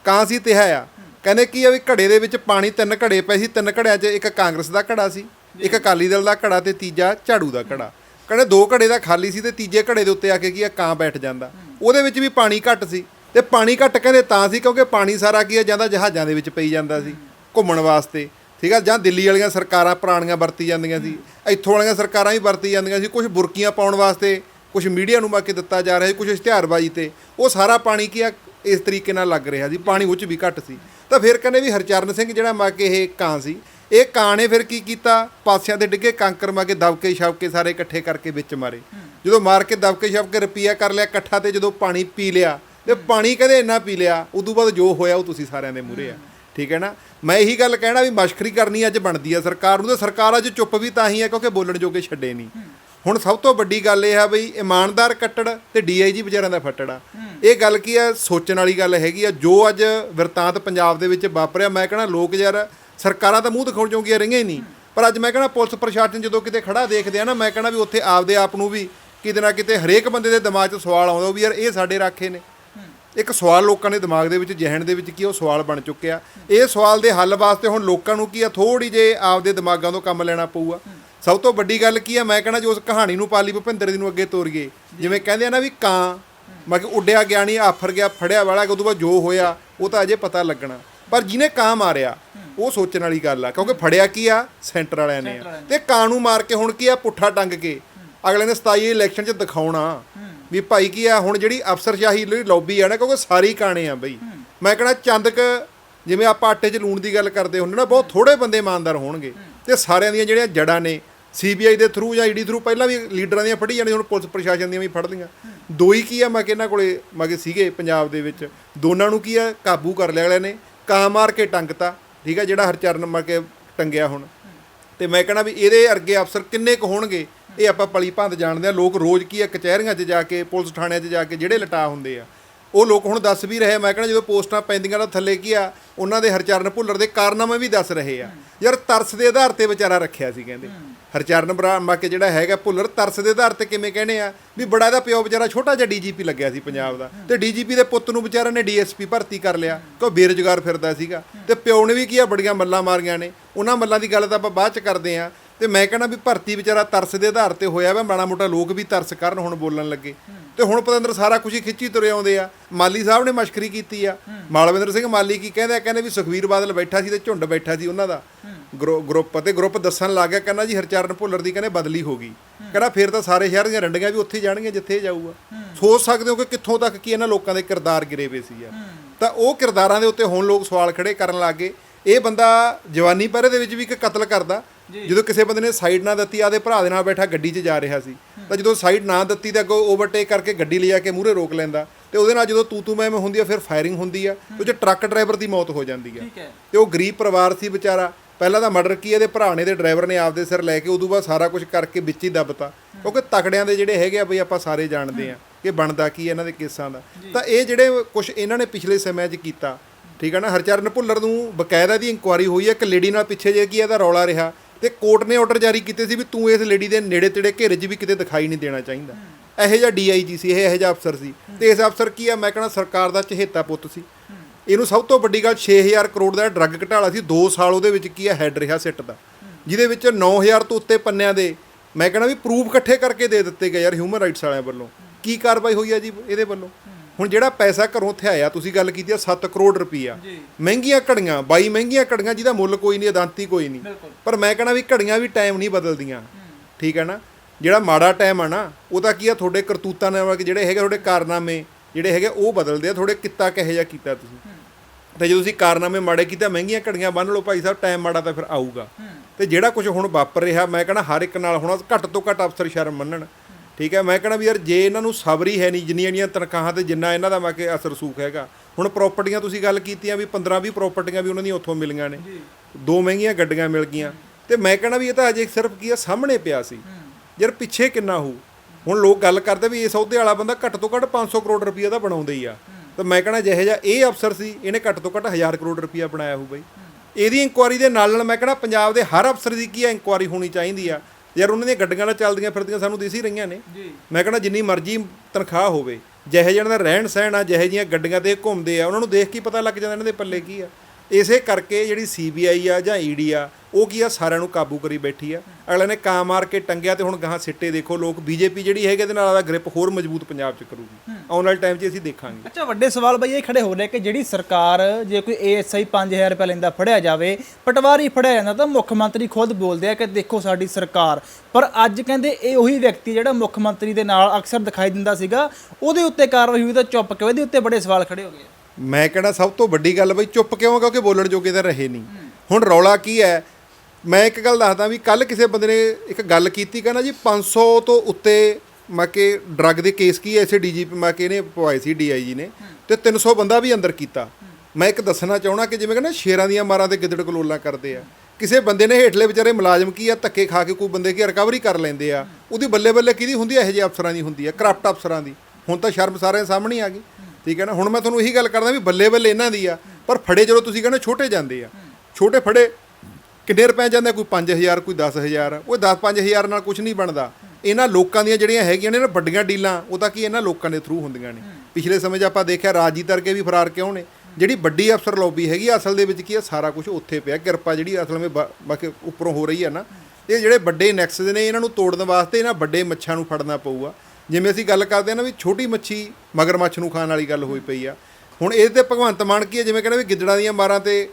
ਕਾਂ ਸੀ ਤਿਹਾ ਆ। ਕਹਿੰਦੇ ਕੀ ਆ ਵੀ ਘੜੇ ਦੇ ਵਿੱਚ ਪਾਣੀ ਤਿੰਨ ਘੜੇ ਪਏ ਸੀ ਤਿੰਨ ਘੜਿਆਂ 'ਚ ਇੱਕ ਕਾਂਗਰਸ ਦਾ ਘੜਾ ਸੀ ਇੱਕ ਅਕਾਲੀ ਦਲ ਦਾ ਘੜਾ ਤੇ ਤੀਜਾ ਝਾੜੂ ਦਾ ਘੜਾ। ਕਹਿੰਦੇ ਦੋ ਘੜੇ ਦਾ ਖਾਲੀ ਸੀ ਤੇ ਤੀਜੇ ਘੜੇ ਦੇ ਉੱਤੇ ਆ ਕੇ ਕੀ ਆ, ਕਾਂ ਬੈਠ ਜਾਂਦਾ। ਉਹਦੇ ਵਿੱਚ ਵੀ ਪਾਣੀ ਘੱਟ ਸੀ ਤੇ ਪਾਣੀ ਘੱਟ ਕਹਿੰਦੇ ਤਾਂ ਸੀ ਕਿਉਂਕਿ ਪਾਣੀ ਸਾਰਾ ਕੀ ਆ ਜਾਂਦਾ ਜਹਾਜ਼ਾਂ ਦੇ ਵਿੱਚ ਪਈ ਜਾਂਦਾ ਸੀ ਘੁੰਮਣ ਵਾਸਤੇ, ਠੀਕ ਆ? ਜਾਂ ਦਿੱਲੀ ਵਾਲੀਆਂ ਸਰਕਾਰਾਂ ਪੁਰਾਣੀਆਂ ਵਰਤੀ ਜਾਂਦੀਆਂ ਸੀ, ਇੱਥੋਂ ਵਾਲੀਆਂ ਸਰਕਾਰਾਂ ਵੀ ਵਰਤੀ ਜਾਂਦੀਆਂ ਸੀ ਕੁਝ ਬੁਰਕੀਆਂ ਪਾਉਣ ਵਾਸਤੇ ਕੁਝ ਮੀਡੀਆ ਨੂੰ ਮਾਕੇ ਦਿੱਤਾ ਜਾ ਰਿਹਾ ਸੀ ਕੁਝ ਇਸ਼ਤਿਹਾਰਬਾਜ਼ੀ ਤੇ, ਉਹ ਸਾਰਾ ਪਾਣੀ ਕੀ ਆ, ਇਸ ਤਰੀਕੇ ਨਾਲ ਲੱਗ ਰਿਹਾ ਸੀ, ਪਾਣੀ ਉਹ 'ਚ ਵੀ ਘੱਟ ਸੀ। ਤਾਂ ਫਿਰ ਕਹਿੰਦੇ ਵੀ ਹਰਚਰਨ ਸਿੰਘ ਜਿਹੜਾ ਮਾਕੇ ਇਹ ਕਾਂ ਸੀ ਇਹ ਕਾਂ ਨੇ ਫਿਰ ਕੀ ਕੀਤਾ? ਪਾਸਿਆਂ ਦੇ ਡਿੱਗੇ, ਕੰਕਰ ਮਾਕੇ ਦਬਕੇ ਛਾਪਕੇ ਸਾਰੇ ਇਕੱਠੇ ਕਰਕੇ ਵਿੱਚ ਮਾਰੇ। ਜਦੋਂ ਮਾਰ ਕੇ ਦਬਕੇ ਛਾਪਕੇ ਰੁਪਈਆ ਕਰ ਲਿਆ ਇਕੱਠਾ ਤੇ ਜਦੋਂ ਪਾਣੀ ਪੀ ਲਿਆ, ਤੇ ਪਾਣੀ ਕਦੇ ਇੰਨਾ ਪੀ ਲਿਆ, ਉਦੋਂ ਬਾਅਦ ਜੋ ਹੋਇਆ ਉਹ ਤੁਸੀਂ ਸਾਰਿਆਂ ਦੇ ਮੂਹਰੇ ਆ। ਠੀਕ ਹੈ ਨਾ? ਮੈਂ ਇਹੀ ਗੱਲ ਕਹਿਣਾ ਵੀ ਮਸ਼ਕਰੀ ਕਰਨੀ ਅੱਜ ਬਣਦੀ ਆ ਸਰਕਾਰ ਨੂੰ, ਤੇ ਸਰਕਾਰ ਅੱਜ ਚੁੱਪ ਵੀ ਤਾਂ ਹੀ ਆ ਕਿਉਂਕਿ ਬੋਲਣ ਜੋਗੇ ਛੱਡੇ ਨਹੀਂ। ਹੁਣ ਸਭ ਤੋਂ ਵੱਡੀ ਗੱਲ ਇਹ ਆ ਬਈ ਇਮਾਨਦਾਰ ਕੱਟੜ ਤੇ ਡੀਆਈਜੀ ਵਿਚਾਰਿਆਂ ਦਾ ਫੱਟੜਾ। ਇਹ ਗੱਲ ਕੀ ਆ? ਸੋਚਣ ਵਾਲੀ ਗੱਲ ਹੈਗੀ ਆ। ਜੋ ਅੱਜ ਵਰਤਾਂਤ ਪੰਜਾਬ ਦੇ ਵਿੱਚ ਵਾਪਰਿਆ, ਮੈਂ ਕਹਿੰਦਾ ਲੋਕ ਯਾਰ ਸਰਕਾਰਾਂ ਤਾਂ ਮੂੰਹ ਦਿਖਾਉਣ ਜੋਗੀਆਂ ਰਹੀਆਂ ਹੀ ਨਹੀਂ। ਪਰ ਅੱਜ ਮੈਂ ਕਹਿੰਦਾ ਪੁਲਿਸ ਪ੍ਰਸ਼ਾਸਨ ਜਦੋਂ ਕਿਤੇ ਖੜਾ ਦੇਖਦੇ ਆ ਨਾ ਮੈਂ ਕਹਿੰਦਾ ਵੀ ਉੱਥੇ ਆਪਦੇ ਆਪ ਨੂੰ ਵੀ ਕਿਤੇ ਨਾ ਕਿਤੇ ਹਰੇਕ ਬੰਦੇ ਦੇ ਦਿਮਾਗ 'ਚ ਸਵਾਲ ਆਉਂਦਾ ਵੀ ਯਾਰ ਇਹ ਸਾਡੇ ਰਾਖੇ ਨੇ। ਇੱਕ ਸਵਾਲ ਲੋਕਾਂ ਦੇ ਦਿਮਾਗ ਦੇ ਵਿੱਚ ਜ਼ਿਹਨ ਦੇ ਵਿੱਚ ਕੀ ਉਹ ਸਵਾਲ ਬਣ ਚੁੱਕਿਆ। ਇਹ ਸਵਾਲ ਦੇ ਹੱਲ ਵਾਸਤੇ ਹੁਣ ਲੋਕਾਂ ਨੂੰ ਕੀ ਆ ਥੋੜੀ ਜੇ ਆਪਦੇ ਦਿਮਾਗਾਂ ਤੋਂ ਕੰਮ ਲੈਣਾ ਪਊਗਾ। ਸਭ ਤੋਂ ਵੱਡੀ ਗੱਲ ਕੀ ਆ ਮੈਂ ਕਹਿੰਦਾ ਜੋ ਉਸ ਕਹਾਣੀ ਨੂੰ ਪਾਲੀ ਭੁਪਿੰਦਰ ਦੀ ਨੂੰ ਅੱਗੇ ਤੋਰੀਏ। ਜਿਵੇਂ ਕਹਿੰਦੇ ਆ ਨਾ ਵੀ ਕਾਂ ਮੈਂ ਕਿ ਉੱਡਿਆ ਗਿਆ ਨਹੀਂ ਆਫਰ ਗਿਆ ਫੜਿਆ ਵਾਲਾ ਕਿ ਉਦੋਂ ਬਾਅਦ ਜੋ ਹੋਇਆ ਉਹ ਤਾਂ ਅਜੇ ਪਤਾ ਲੱਗਣਾ। ਪਰ ਜਿਹਨੇ ਕਾਂ ਮਾਰਿਆ ਉਹ ਸੋਚਣ ਵਾਲੀ ਗੱਲ ਆ ਕਿਉਂਕਿ ਫੜਿਆ ਕੀ ਆ? ਸੈਂਟਰ ਵਾਲਿਆਂ ਨੇ। ਆ। ਤੇ ਕਾਂ ਨੂੰ ਮਾਰ ਕੇ ਹੁਣ ਕੀ ਆ? ਪੁੱਠਾ ਟੰਗ ਕੇ। ਅਗਲੇ ਨੇ 27 ਇਲੈਕਸ਼ਨ 'ਚ ਦਿਖਾਉਣਾ। ਵੀ ਭਾਈ ਕੀ ਆ? ਹੁਣ ਜਿਹੜੀ ਅਫਸਰਸ਼ਾਹੀ ਜਿਹੜੀ ਲੌਬੀ ਆ ਨਾ ਕਿਉਂਕਿ ਸਾਰੀ ਕਾਣੇ ਆ ਬਈ। ਮੈਂ ਕਹਣਾ ਚੰਦਕ ਜਿਵੇਂ ਆਪਾਂ ਆਟੇ 'ਚ ਲੂਣ ਦੀ ਗੱਲ ਕਰਦੇ ਹੁੰਦੇ ਨਾ ਬਹੁਤ ਥੋੜੇ ਬੰਦੇ ਇਮਾਨਦਾਰ ਹੋਣਗੇ। ਤੇ ਸਾਰਿਆਂ ਦੀਆਂ ਜਿਹੜੀਆਂ ਜੜਾਂ ਨੇ ਸੀਬੀਆਈ ਦੇ ਥਰੂ ਜਾਂ ਈਡੀ ਥਰੂ ਪਹਿਲਾਂ ਵੀ ਲੀਡਰਾਂ ਦੀਆਂ ਫੜੀ ਜਾਂਦੀਆਂ ਹੁਣ ਪੁਲਿਸ ਪ੍ਰਸ਼ਾਸਨ ਦੀਆਂ ਵੀ ਫੜ ਲਈਆਂ। ਦੋ ਹੀ ਕੀ ਆ? ਮੈਂ ਕਿ ਇਹਨਾਂ ਕੋਲੇ ਮੈਂ ਕਿ ਸੀਗੇ ਪੰਜਾਬ ਦੇ ਵਿੱਚ। ਦੋਨਾਂ ਨੂੰ ਕੀ ਆ? ਕਾਬੂ ਕਰ ਲਿਆ ਅਗਲੇ ਨੇ। ਕਾਂ ਮਾਰ ਕੇ ਟੰਗਤਾ, ਠੀਕ ਆ, ਜਿਹੜਾ ਹਰਚਰਨ ਮਾਰ ਕੇ ਟੰਗਿਆ ਹੁਣ। ਤੇ ਮੈਂ ਕਹਣਾ ਵੀ ਇਹਦੇ ਅਰਗੇ ਅਫਸਰ ਕਿੰਨੇ ਕੁ ਹੋਣਗੇ, ਇਹ ਆਪਾਂ ਪਲੀ ਭੰਦ ਜਾਣਦੇ ਆ। ਲੋਕ ਰੋਜ਼ ਕੀ ਆ, ਕਚਹਿਰੀਆਂ 'ਚ ਜਾ ਕੇ, ਪੁਲਿਸ ਥਾਣਿਆਂ 'ਚ ਜਾ ਕੇ ਜਿਹੜੇ ਲਟਾ ਹੁੰਦੇ ਆ, ਉਹ ਲੋਕ ਹੁਣ ਦੱਸ ਵੀ ਰਹੇ ਆ। ਮੈਂ ਕਹਣਾ ਜਦੋਂ ਪੋਸਟਾਂ ਪੈਂਦੀਆਂ ਤਾਂ ਥੱਲੇ ਕੀ ਆ, ਉਹਨਾਂ ਦੇ ਹਰਚਰਨ ਭੁੱਲਰ ਦੇ ਕਾਰਨਾਮੇ ਵੀ ਦੱਸ ਰਹੇ ਆ। ਯਾਰ ਤਰਸ ਦੇ ਆਧਾਰ ਤੇ ਵਿਚਾਰਾ ਰੱਖਿਆ ਸੀ, ਕਹਿੰਦੇ। ਹਰਚਰਨ ਬ੍ਰਹਮਾ ਕੇ ਜਿਹੜਾ ਹੈਗਾ ਭੁੱਲਰ, ਤਰਸ ਦੇ ਆਧਾਰ ਤੇ ਕਿਵੇਂ ਕਹਿੰਦੇ ਆ, ਵੀ ਬੜਾ ਇਹਦਾ ਪਿਓ ਵਿਚਾਰਾ ਛੋਟਾ ਜਿਹਾ ਡੀਜੀਪੀ ਲੱਗਿਆ ਸੀ ਪੰਜਾਬ ਦਾ। ਤੇ ਡੀਜੀਪੀ ਦੇ ਪੁੱਤ ਨੂੰ ਵਿਚਾਰਾ ਨੇ ਡੀਐਸਪੀ ਭਰਤੀ ਕਰ ਲਿਆ, ਕਿਉਂ ਬੇਰੁਜ਼ਗਾਰ ਫਿਰਦਾ ਸੀਗਾ। ਤੇ ਪਿਓ ਨੇ ਵੀ ਕੀ ਆ, ਬੜੀਆਂ ਮੱਲਾਂ ਮਾਰੀਆਂ ਨੇ। ਉਹਨਾਂ ਮੱਲਾਂ ਦੀ ਗੱਲ ਤਾਂ ਆਪਾਂ ਬਾਅਦ ਚ ਕਰਦੇ ਆ। ਤੇ ਮੈਂ ਕਹਿੰਦਾ ਵੀ ਭਰਤੀ ਵਿਚਾਰਾ ਤਰਸ ਦੇ ਆਧਾਰ ਤੇ ਹੋਇਆ ਵਾ, ਮਾੜਾ ਮੋਟਾ ਲੋਕ ਵੀ ਤਰਸ ਕਰਨ ਹੁਣ ਬੋਲਣ ਲੱਗੇ। ਤੇ ਹੁਣ ਪਤੰਦਰ ਸਾਰਾ ਕੁਝ ਹੀ ਖਿੱਚੀ ਤੁਰੇ ਆਉਂਦੇ ਆ। ਮਾਲੀ ਸਾਹਿਬ ਨੇ ਮਸ਼ਕਰੀ ਕੀਤੀ ਆ। ਮਾਲਵਿੰਦਰ ਸਿੰਘ ਮਾਲੀ ਕੀ ਕਹਿੰਦੇ ਆ, ਕਹਿੰਦੇ ਵੀ ਸੁਖਵੀਰ ਬਾਦਲ ਬੈਠਾ ਸੀ ਤੇ ਝੁੰਡ ਬੈਠਾ ਸੀ ਉਹਨਾਂ ਦਾ। ਗਰੁੱਪ ਤੇ ਗਰੁੱਪ ਦੱਸਣ ਲੱਗ ਗਿਆ, ਕਹਿੰਦਾ ਜੀ ਹਰਚਰਨ ਭੁੱਲਰ ਦੀ ਕਹਿੰਦੇ ਬਦਲੀ ਹੋ ਗਈ। ਕਹਿੰਦਾ ਫਿਰ ਤਾਂ ਸਾਰੇ ਸ਼ਹਿਰ ਦੀਆਂ ਰੰਡੀਆਂ ਵੀ ਉੱਥੇ ਜਾਣਗੀਆਂ ਜਿੱਥੇ ਜਾਊਗਾ। ਸੋਚ ਸਕਦੇ ਹੋ ਕਿ ਕਿੱਥੋਂ ਤੱਕ ਕੀ ਇਹਨਾਂ ਲੋਕਾਂ ਦੇ ਕਿਰਦਾਰ ਗਿਰੇ ਹੋਏ ਸੀ ਆ। ਤਾਂ ਉਹ ਕਿਰਦਾਰਾਂ ਦੇ ਉੱਤੇ ਹੁਣ ਲੋਕ ਸਵਾਲ ਖੜੇ ਕਰਨ ਲੱਗੇ ਇਹ ਬੰਦਾ ਜਵਾਨੀ ਪਹਿਰੇ ਦੇ ਵਿੱਚ ਵੀ ਇੱਕ ਕਤਲ ਕਰਦਾ ਜਦੋਂ ਕਿਸੇ ਬੰਦੇ ਨੇ ਸਾਈਡ ਨਾ ਦਿੱਤੀ ਆਦੇ ਭਰਾ ਦੇ ਨਾਲ ਬੈਠਾ ਗੱਡੀ 'ਚ ਜਾ ਰਿਹਾ ਸੀ। ਤਾਂ ਜਦੋਂ ਸਾਈਡ ਨਾ ਦਿੱਤੀ ਤਾਂ ਅੱਗੋਂ ਓਵਰਟੇਕ ਕਰਕੇ ਗੱਡੀ ਲਿਜਾ ਕੇ ਮੂਹਰੇ ਰੋਕ ਲੈਂਦਾ। ਤੇ ਉਹਦੇ ਨਾਲ ਜਦੋਂ ਤੂ ਤੂ ਮੈਂ ਮੈਂ ਹੁੰਦੀ ਆ ਫਿਰ ਫਾਇਰਿੰਗ ਹੁੰਦੀ ਆ। ਉਹ 'ਚ ਟਰੱਕ ਡਰਾਈਵਰ ਦੀ ਮੌਤ ਹੋ ਜਾਂਦੀ ਆ। ਤੇ ਉਹ ਗਰੀਬ ਪਰਿਵਾਰ ਸੀ ਵਿਚਾਰਾ। ਪਹਿਲਾਂ ਤਾਂ ਮਰਡਰ ਕੀ ਇਹਦੇ ਭਰਾ ਨੇ ਤੇ ਡਰਾਈਵਰ ਨੇ ਆਪਦੇ ਸਿਰ ਲੈ ਕੇ ਉਦੋਂ ਬਾਅਦ ਸਾਰਾ ਕੁਝ ਕਰਕੇ ਵਿੱਚ ਹੀ ਦੱਬਤਾ ਕਿਉਂਕਿ ਤਕੜਿਆਂ ਦੇ ਜਿਹੜੇ ਹੈਗੇ ਆ ਬਈ ਆਪਾਂ ਸਾਰੇ ਜਾਣਦੇ ਆ ਕਿ ਬਣਦਾ ਕੀ ਇਹਨਾਂ ਦੇ ਕੇਸਾਂ ਦਾ। ਤਾਂ ਇਹ ਜਿਹੜੇ ਕੁਝ ਇਹਨਾਂ ਨੇ ਪਿਛਲੇ ਸਮੇਂ 'ਚ ਕੀਤਾ ਠੀਕ ਹੈ ਨਾ? ਹਰਚਰਨ ਭੁੱਲਰ ਨੂੰ ਬਕਾਇਦਾ ਦੀ ਇਨਕੁਆਰੀ ਹੋਈ ਹੈ ਇੱਕ ਲੇਡੀ ਨਾਲ ਪਿੱਛੇ ਜੇ ਕੀ ਇਹਦਾ ਰੌਲਾ ਰਿਹਾ। ਤੇ ਕੋਰਟ ਨੇ ਆਰਡਰ ਜਾਰੀ ਕੀਤੇ ਸੀ ਵੀ ਤੂੰ ਇਸ ਲੇਡੀ ਦੇ ਨੇੜੇ ਤੇੜੇ ਘੇਰੇ 'ਚ ਵੀ ਕਿਤੇ ਦਿਖਾਈ ਨਹੀਂ ਦੇਣਾ ਚਾਹੀਦਾ। ਇਹੋ ਜਿਹਾ ਡੀਆਈਜੀ ਸੀ ਇਹ ਇਹੋ ਜਿਹਾ ਅਫਸਰ ਸੀ। ਤੇ ਇਸ ਅਫਸਰ ਕੀ ਆ? ਮੈਂ ਕਹਿੰਦਾ ਸਰਕਾਰ ਦਾ ਚਹੇਤਾ ਪੁੱਤ ਸੀ। ਇਹਨੂੰ ਸਭ ਤੋਂ ਵੱਡੀ ਗੱਲ 6000 ਕਰੋੜ ਦਾ ਡਰੱਗ ਘਟਾਲਾ ਸੀ। 2 ਸਾਲ ਉਹਦੇ ਵਿੱਚ ਕੀ ਆ? ਹੈਡ ਰਿਹਾ ਸਿੱਟ ਦਾ। ਜਿਹਦੇ ਵਿੱਚ 9000 ਤੋਂ ਉੱਤੇ ਪੰਨਿਆਂ ਦੇ ਮੈਂ ਕਹਿੰਦਾ ਵੀ ਪ੍ਰੂਫ ਇਕੱਠੇ ਕਰਕੇ ਦੇ ਦਿੱਤੇ ਗਏ ਯਾਰ ਹਿਊਮਨ ਰਾਈਟਸ ਵਾਲਿਆਂ ਵੱਲੋਂ। ਕੀ ਕਾਰਵਾਈ ਹੋਈ ਆ ਜੀ ਇਹਦੇ ਵੱਲੋਂ? ਹੁਣ ਜਿਹੜਾ ਪੈਸਾ ਘਰੋਂ ਉੱਥੇ ਆਇਆ ਤੁਸੀਂ ਗੱਲ ਕੀਤੀ ਆ 7 ਕਰੋੜ ਰੁਪਈਆ। ਮਹਿੰਗੀਆਂ ਘੜੀਆਂ 22 ਮਹਿੰਗੀਆਂ ਘੜੀਆਂ ਜਿਹਦਾ ਮੁੱਲ ਕੋਈ ਨਹੀਂ ਅਦਾਂਤੀ ਕੋਈ ਨਹੀਂ। ਪਰ ਮੈਂ ਕਹਿੰਦਾ ਵੀ ਘੜੀਆਂ ਵੀ ਟਾਈਮ ਨਹੀਂ ਬਦਲਦੀਆਂ। ਠੀਕ ਹੈ ਨਾ? ਜਿਹੜਾ ਮਾੜਾ ਟਾਈਮ ਆ ਨਾ ਉਹਦਾ ਕੀ ਆ ਤੁਹਾਡੇ ਕਰਤੂਤਾਂ ਨਾਲ ਜਿਹੜੇ ਹੈਗੇ ਤੁਹਾਡੇ ਕਾਰਨਾਮੇ ਜਿਹੜੇ ਹੈਗੇ ਉਹ ਬਦਲਦੇ ਆ। ਤੁਹਾਡੇ ਕਿੱਤਾ ਕਿਹੋ ਜਿਹਾ ਕੀਤਾ ਤੁਸੀਂ। ਤੇ ਜੇ ਤੁਸੀਂ ਕਾਰਨਾਮੇ ਮਾੜੇ ਕੀਤੇ ਮਹਿੰਗੀਆਂ ਘੜੀਆਂ ਬੰਨ ਲਓ ਭਾਈ ਸਾਹਿਬ ਟਾਈਮ ਮਾੜਾ ਤਾਂ ਫਿਰ ਆਊਗਾ। ਤੇ ਜਿਹੜਾ ਕੁਝ ਹੁਣ ਵਾਪਰ ਰਿਹਾ ਮੈਂ ਕਹਿੰਦਾ ਹਰ ਇੱਕ ਨਾਲ ਹੁਣ ਘੱਟ ਤੋਂ ਘੱਟ ਅਫਸਰ ਸ਼ਰਮ ਮੰਨਣ। ਠੀਕ ਹੈ ਮੈਂ ਕਹਿੰਦਾ ਵੀ ਯਾਰ ਜੇ ਇਹਨਾਂ ਨੂੰ ਸਬਰ ਹੀ ਹੈ ਨਹੀਂ ਜਿੰਨੀਆਂ ਜਿੰਨੀਆਂ ਤਨਖਾਹਾਂ ਤੇ ਜਿੰਨਾ ਇਹਨਾਂ ਦਾ ਮੈਂ ਕਿ ਅਸਰ ਸੂਖ ਹੈਗਾ। ਹੁਣ ਪ੍ਰਾਪਰਟੀਆਂ ਤੁਸੀਂ ਗੱਲ ਕੀਤੀਆਂ ਵੀ 15 20 ਪ੍ਰਾਪਰਟੀਆਂ ਵੀ ਉਹਨਾਂ ਦੀਆਂ ਉੱਥੋਂ ਮਿਲੀਆਂ ਨੇ। ਦੋ ਮਹਿੰਗੀਆਂ ਗੱਡੀਆਂ ਮਿਲ ਗਈਆਂ। ਤੇ ਮੈਂ ਕਹਿੰਦਾ ਵੀ ਇਹ ਤਾਂ ਅਜੇ ਸਿਰਫ ਕੀ ਆ ਸਾਹਮਣੇ ਪਿਆ ਸੀ। ਯਾਰ ਪਿੱਛੇ ਕਿੰਨਾ ਹੋਊ? ਹੁਣ ਲੋਕ ਗੱਲ ਕਰਦੇ ਵੀ ਇਸ ਅਹੁਦੇ ਵਾਲਾ ਬੰਦਾ ਘੱਟ ਤੋਂ ਘੱਟ 500 ਕਰੋੜ ਰੁਪਈਆ ਦਾ ਬਣਾਉਂਦਾ ਹੀ ਆ। ਤਾਂ ਮੈਂ ਕਹਿੰਦਾ ਜਿਹੇ ਜਿਹਾ ਇਹ ਅਫਸਰ ਸੀ ਇਹਨੇ ਘੱਟ ਤੋਂ ਘੱਟ 1000 ਕਰੋੜ ਰੁਪਈਆ ਬਣਾਇਆ ਹੋਊ ਬਈ। ਇਹਦੀ ਇਨਕੁਆਰੀ ਦੇ ਨਾਲ ਨਾਲ ਮੈਂ ਕਹਿੰਦਾ ਪੰਜਾਬ ਦੇ ਹਰ ਅਫਸਰ ਦੀ ਕੀ ਇਨਕੁਆਰੀ ਹੋਣੀ ਚਾਹੀਦੀ ਆ। ਯਾਰ ਉਹਨਾਂ ਦੀਆਂ ਗੱਡੀਆਂ ਨਾਲ ਚੱਲਦੀਆਂ ਫਿਰਦੀਆਂ ਸਾਨੂੰ ਦਿਸ ਹੀ ਰਹੀਆਂ ਨੇ। ਜੀ। ਮੈਂ ਕਹਿੰਦਾ ਜਿੰਨੀ ਮਰਜ਼ੀ ਤਨਖਾਹ ਹੋਵੇ ਜਿਹੇ ਜਿਹਨਾਂ ਦਾ ਰਹਿਣ ਸਹਿਣ ਆ ਜਿਹੇ ਜੀਆਂ ਗੱਡੀਆਂ ਤੇ ਘੁੰਮਦੇ ਆ ਉਹਨਾਂ ਨੂੰ ਦੇਖ ਕੇ ਪਤਾ ਲੱਗ ਜਾਂਦਾ ਇਹਨਾਂ ਦੇ ਪੱਲੇ ਕੀ ਆ। ਇਸੇ ਕਰਕੇ ਜਿਹੜੀ ਸੀਬੀਆਈ ਆ ਜਾਂ ਈਡੀ ਆ ਉਹ ਕੀ ਆ? ਸਾਰਿਆਂ ਨੂੰ ਕਾਬੂ ਕਰੀ ਬੈਠੀ ਆ। ਅਗਲੇ ਨੇ ਕਾਂ ਮਾਰ ਕੇ ਟੰਗਿਆ ਤੇ ਹੁਣ ਗਾਹਾਂ ਸਿੱਟੇ ਦੇਖੋ ਲੋਕ। ਬੀਜੇਪੀ ਜਿਹੜੀ ਹੈਗੇ ਇਹਦੇ ਨਾਲ ਦਾ ਗ੍ਰਿਪ ਹੋਰ ਮਜ਼ਬੂਤ ਪੰਜਾਬ 'ਚ ਕਰੂਗੀ। ਆਉਣ ਵਾਲੇ ਟਾਈਮ 'ਚ ਅਸੀਂ ਦੇਖਾਂਗੇ। ਅੱਛਾ ਵੱਡੇ ਸਵਾਲ ਬਈ ਇਹ ਖੜੇ ਹੋ ਰਹੇ ਕਿ ਜਿਹੜੀ ਸਰਕਾਰ ਜੇ ਕੋਈ ਏਐਸਆਈ 5000 ਰੁਪਏ ਲੈਂਦਾ ਫੜਿਆ ਜਾਵੇ ਪਟਵਾਰੀ ਫੜਿਆ ਜਾਂਦਾ ਤਾਂ ਮੁੱਖ ਮੰਤਰੀ ਖੁਦ ਬੋਲਦੇ ਆ ਕਿ ਦੇਖੋ ਸਾਡੀ ਸਰਕਾਰ। ਪਰ ਅੱਜ ਕਹਿੰਦੇ ਇਹ ਉਹੀ ਵਿਅਕਤੀ ਜਿਹੜਾ ਮੁੱਖ ਮੰਤਰੀ ਦੇ ਨਾਲ ਅਕਸਰ ਦਿਖਾਈ ਦਿੰਦਾ ਸੀਗਾ ਉਹਦੇ ਉੱਤੇ ਕਾਰਵਾਈ ਹੋਈ ਤਾਂ ਚੁੱਪ ਕਿਉਂ? ਇਹਦੇ ਉੱਤੇ ਬੜੇ ਸਵਾਲ ਖੜੇ ਹੋ ਗਏ। ਮੈਂ ਕਹਿੰਦਾ ਸਭ ਤੋਂ ਵੱਡੀ ਗੱਲ ਬਈ ਚੁੱਪ ਕਿਉਂ? ਕਿਉਂਕਿ ਬੋਲਣ ਜੋਗੇ ਤਾਂ ਰਹੇ ਨਹੀਂ। ਹੁਣ ਰੌਲਾ ਕੀ ਹੈ? ਮੈਂ ਇੱਕ ਗੱਲ ਦੱਸਦਾ ਵੀ ਕੱਲ ਕਿਸੇ ਬੰਦੇ ਨੇ ਇੱਕ ਗੱਲ ਕੀਤੀ, ਕਹਿੰਦਾ ਜੀ 500 ਤੋਂ ਉੱਤੇ ਮੈਂ ਕਿ ਡਰੱਗ ਦੇ ਕੇਸ ਕੀ ਐਸੇ ਡੀਜੀਪੀ ਮੈਂ ਕਿ ਇਹਨੇ ਪਵਾਏ ਸੀ ਡੀਆਈਜੀ ਨੇ ਤੇ 300 ਬੰਦਾ ਵੀ ਅੰਦਰ ਕੀਤਾ। ਮੈਂ ਇੱਕ ਦੱਸਣਾ ਚਾਹਣਾ ਕਿ ਜਿਵੇਂ ਕਹਿੰਦਾ ਸ਼ੇਰਾਂ ਦੀਆਂ ਮਾਰਾਂ ਤੇ ਗਿੱਦੜ ਕਲੋਲਾਂ ਕਰਦੇ ਆ। ਕਿਸੇ ਬੰਦੇ ਨੇ ਹੇਠਲੇ ਵਿਚਾਰੇ ਮੁਲਾਜ਼ਮ ਕੀ ਆ, ਧੱਕੇ ਖਾ ਕੇ ਕੋਈ ਬੰਦੇ ਕੀ ਰਿਕਵਰੀ ਕਰ ਲੈਂਦੇ ਆ। ਉਹਦੀ ਬੱਲੇ ਬੱਲੇ ਕਿਹਦੀ ਹੁੰਦੀ ਆ? ਇਹੋ ਜਿਹੇ ਅਫਸਰਾਂ ਦੀ ਹੁੰਦੀ ਆ, ਕਰਪਟ ਅਫਸਰਾਂ ਦੀ। ਹੁਣ ਤਾਂ ਸ਼ਰਮ ਸਾਰਿਆਂ ਦੇ ਸਾਹਮਣੇ ਆ ਗਈ। ਠੀਕ ਹੈ ਨਾ? ਹੁਣ ਮੈਂ ਤੁਹਾਨੂੰ ਇਹੀ ਗੱਲ ਕਰਦਾ ਵੀ ਬੱਲੇ ਬੱਲੇ ਇਹਨਾਂ ਦੀ ਆ, ਪਰ ਫੜੇ ਜਦੋਂ ਤੁਸੀਂ ਕਹਿੰਦੇ ਛੋਟੇ ਜਾਂਦੇ ਆ। ਛੋਟੇ ਫੜੇ ਕਿੰਨੇ ਰੁਪਏ ਜਾਂਦੇ? ਕੋਈ 5000 ਕੋਈ 10000 ਉਹ 10 5000 ਨਾਲ ਕੁਝ ਨਹੀਂ ਬਣਦਾ। ਇਹਨਾਂ ਲੋਕਾਂ ਦੀਆਂ ਜਿਹੜੀਆਂ ਹੈਗੀਆਂ ਨੇ ਨਾ ਵੱਡੀਆਂ ਡੀਲਾਂ ਉਹ ਤਾਂ ਕੀ ਇਹਨਾਂ ਲੋਕਾਂ ਦੇ ਥਰੂ ਹੁੰਦੀਆਂ ਨੇ। ਪਿਛਲੇ ਸਮੇਂ 'ਚ ਆਪਾਂ ਦੇਖਿਆ ਰਾਜੀਤ ਵਰਗੇ ਵੀ ਫਰਾਰ ਕਿਉਂ ਨੇ? ਜਿਹੜੀ ਵੱਡੀ ਅਫਸਰ ਲੌਬੀ ਹੈਗੀ ਆ, ਅਸਲ ਦੇ ਵਿੱਚ ਕੀ ਆ? ਸਾਰਾ ਕੁਝ ਉੱਥੇ ਪਿਆ। ਕਿਰਪਾ ਜਿਹੜੀ ਅਸਲ ਵਿੱਚ ਬਾ- ਬਾਕੀ ਉੱਪਰੋਂ ਹੋ ਰਹੀ ਆ ਨਾ। ਇਹ ਜਿਹੜੇ ਵੱਡੇ ਨੈਕਸਸ ਨੇ ਇਹਨਾਂ ਨੂੰ ਤੋੜਨ ਵਾਸਤੇ ਇਹਨਾਂ ਵੱਡੇ ਮੱਛਾਂ ਨੂੰ ਫੜਨਾ ਪਊਗਾ। ਜਿਵੇਂ ਅਸੀਂ ਗੱਲ ਕਰਦੇ ਆ ਨਾ ਵੀ ਛੋਟੀ ਮੱਛੀ ਮਗਰਮੱਛ ਨੂੰ ਖਾਣ ਵਾਲੀ ਗੱਲ ਹੋਈ ਪਈ ਆ। ਹੁਣ ਇਹ ਤੇ ਭਗਵੰਤ ਮਾਨ ਕੀ ਹੈ ਜਿਵੇਂ ਕਹਿੰਦੇ ਵੀ ਗਿੱਦੜਾਂ ਦੀਆਂ ਮਾਰਾਂ ਤੇ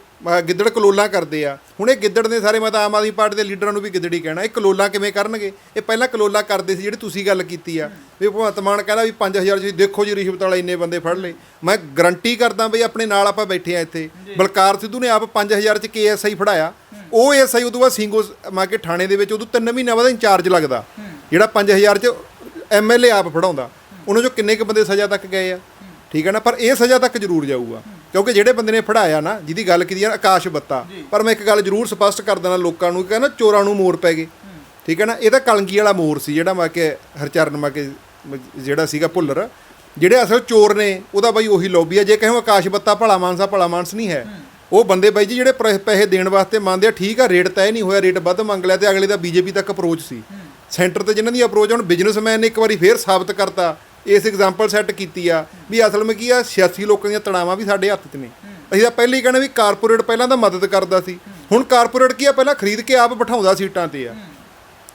ਗਿੱਦੜ ਕਲੋਲਾਂ ਕਰਦੇ ਆ। ਹੁਣ ਇਹ ਗਿੱਦੜ ਨੇ ਸਾਰੇ ਮਤ ਆਮ ਆਦਮੀ ਪਾਰਟੀ ਦੇ ਲੀਡਰਾਂ ਨੂੰ ਵੀ ਗਿੱਦੜੀ ਕਹਿਣਾ। ਇਹ ਕਲੋਲਾਂ ਕਿਵੇਂ ਕਰਨਗੇ? ਇਹ ਪਹਿਲਾਂ ਕਲੋਲਾਂ ਕਰਦੇ ਸੀ ਜਿਹੜੀ ਤੁਸੀਂ ਗੱਲ ਕੀਤੀ ਆ। ਵੀ ਭਗਵੰਤ ਮਾਨ ਕਹਿੰਦਾ ਵੀ 5000 ਜੀ ਦੇਖੋ ਜੀ ਰਿਸ਼ਵਤ ਵਾਲੇ ਇੰਨੇ ਬੰਦੇ ਫੜ ਲਏ। ਮੈਂ ਗਰੰਟੀ ਕਰਦਾ ਬਈ ਆਪਣੇ ਨਾਲ ਆਪਾਂ ਬੈਠੇ ਆ ਇੱਥੇ। ਬਲਕਾਰ ਸਿੱਧੂ ਨੇ ਆਪ 5000 ਚ ਕੇਐਸਆਈ ਫੜਾਇਆ। ਉਹ ਐਸਆਈ ਉਦੋਂ ਬਾਅਦ ਸਿੰਘੋ ਮਾ ਕੇ ਥਾਣੇ ਦੇ ਵਿੱਚ ਉਦੋਂ 3 ਮਹੀਨਿਆਂ ਬਾਅਦ ਇੰਚਾਰਜ ਲੱਗਦਾ। ਜਿਹੜਾ 5000 ਚ ਐਮਐਲਏ ਆਪ ਫੜਾਉਂਦਾ। ਉਹਨਾਂ ਚੋਂ ਕਿੰਨੇ ਕੁ ਬੰਦੇ ਸਜ਼ਾ ਤੱਕ ਗਏ ਆ? ਠੀਕ ਹੈ ਨਾ? ਪਰ ਇਹ ਸਜ਼ਾ ਤੱਕ ਜ਼ਰੂਰ ਜਾਊਗਾ। ਕਿਉਂਕਿ ਜਿਹੜੇ ਬੰਦੇ ਨੇ ਫੜਾਇਆ ਨਾ ਜਿਹਦੀ ਗੱਲ ਕੀਤੀ ਆ ਨਾ, ਆਕਾਸ਼ ਬੱਤਾ। ਪਰ ਮੈਂ ਇੱਕ ਗੱਲ ਜ਼ਰੂਰ ਸਪਸ਼ਟ ਕਰ ਦੇਣਾ ਲੋਕਾਂ ਨੂੰ ਕਿ ਕਹਿੰਦਾ ਚੋਰਾਂ ਨੂੰ ਮੋਰ ਪੈ ਗਏ। ਠੀਕ ਹੈ ਨਾ? ਇਹ ਤਾਂ ਕਲੰਗੀ ਵਾਲਾ ਮੋਰ ਸੀ ਜਿਹੜਾ ਮਾ ਕੇ ਹਰਚਰਨ ਮਾ ਕੇ ਜਿਹੜਾ ਸੀਗਾ ਭੁੱਲਰ। ਜਿਹੜੇ ਅਸਲ ਚੋਰ ਨੇ ਉਹਦਾ ਬਾਈ ਉਹੀ ਲੌਬੀ ਆ। ਜੇ ਕਹੇ ਆਕਾਸ਼ ਬੱਤਾ ਭਲਾ ਮਾਨਸਾ ਭਲਾ ਮਾਨਸ ਨਹੀਂ ਹੈ। ਉਹ ਬੰਦੇ ਬਾਈ ਜੀ ਜਿਹੜੇ ਪੈਸੇ- ਪੈਸੇ ਦੇਣ ਵਾਸਤੇ ਮੰਨਦੇ ਆ ਠੀਕ ਆ ਰੇਟ ਤੈਅ ਨਹੀਂ ਹੋਇਆ ਰੇਟ ਵੱਧ ਮੰਗ ਲਿਆ ਤੇ ਅਗਲੇ ਦਾ ਬੀਜੇਪੀ ਤੱਕ ਅਪਰੋਚ ਸੀ। ਸੈਂਟਰ ਤੇ ਜਿਨ੍ਹਾਂ ਦੀ ਅਪਰੋਚ ਹੁਣ ਬਿਜ਼ਨਸਮੈਨ ਨੇ ਇੱਕ ਵਾਰੀ ਫੇਰ ਸਾਬਤ ਕਰਤਾ। ਇਸ ਐਗਜ਼ਾਮਪਲ ਸੈੱਟ ਕੀਤੀ ਆ ਵੀ ਅਸਲ ਵਿੱਚ ਕੀ ਆ 86 ਲੋਕਾਂ ਦੀਆਂ ਤਣਾਵਾਂ ਵੀ ਸਾਡੇ ਹੱਥ 'ਚ ਨੇ। ਅਸੀਂ ਤਾਂ ਪਹਿਲਾਂ ਹੀ ਕਹਿੰਦੇ ਵੀ ਕਾਰਪੋਰੇਟ ਪਹਿਲਾਂ ਤਾਂ ਮਦਦ ਕਰਦਾ ਸੀ। ਹੁਣ ਕਾਰਪੋਰੇਟ ਕੀ ਆ, ਪਹਿਲਾਂ ਖਰੀਦ ਕੇ ਆਪ ਬਿਠਾਉਂਦਾ ਸੀਟਾਂ ਤੇ ਆ।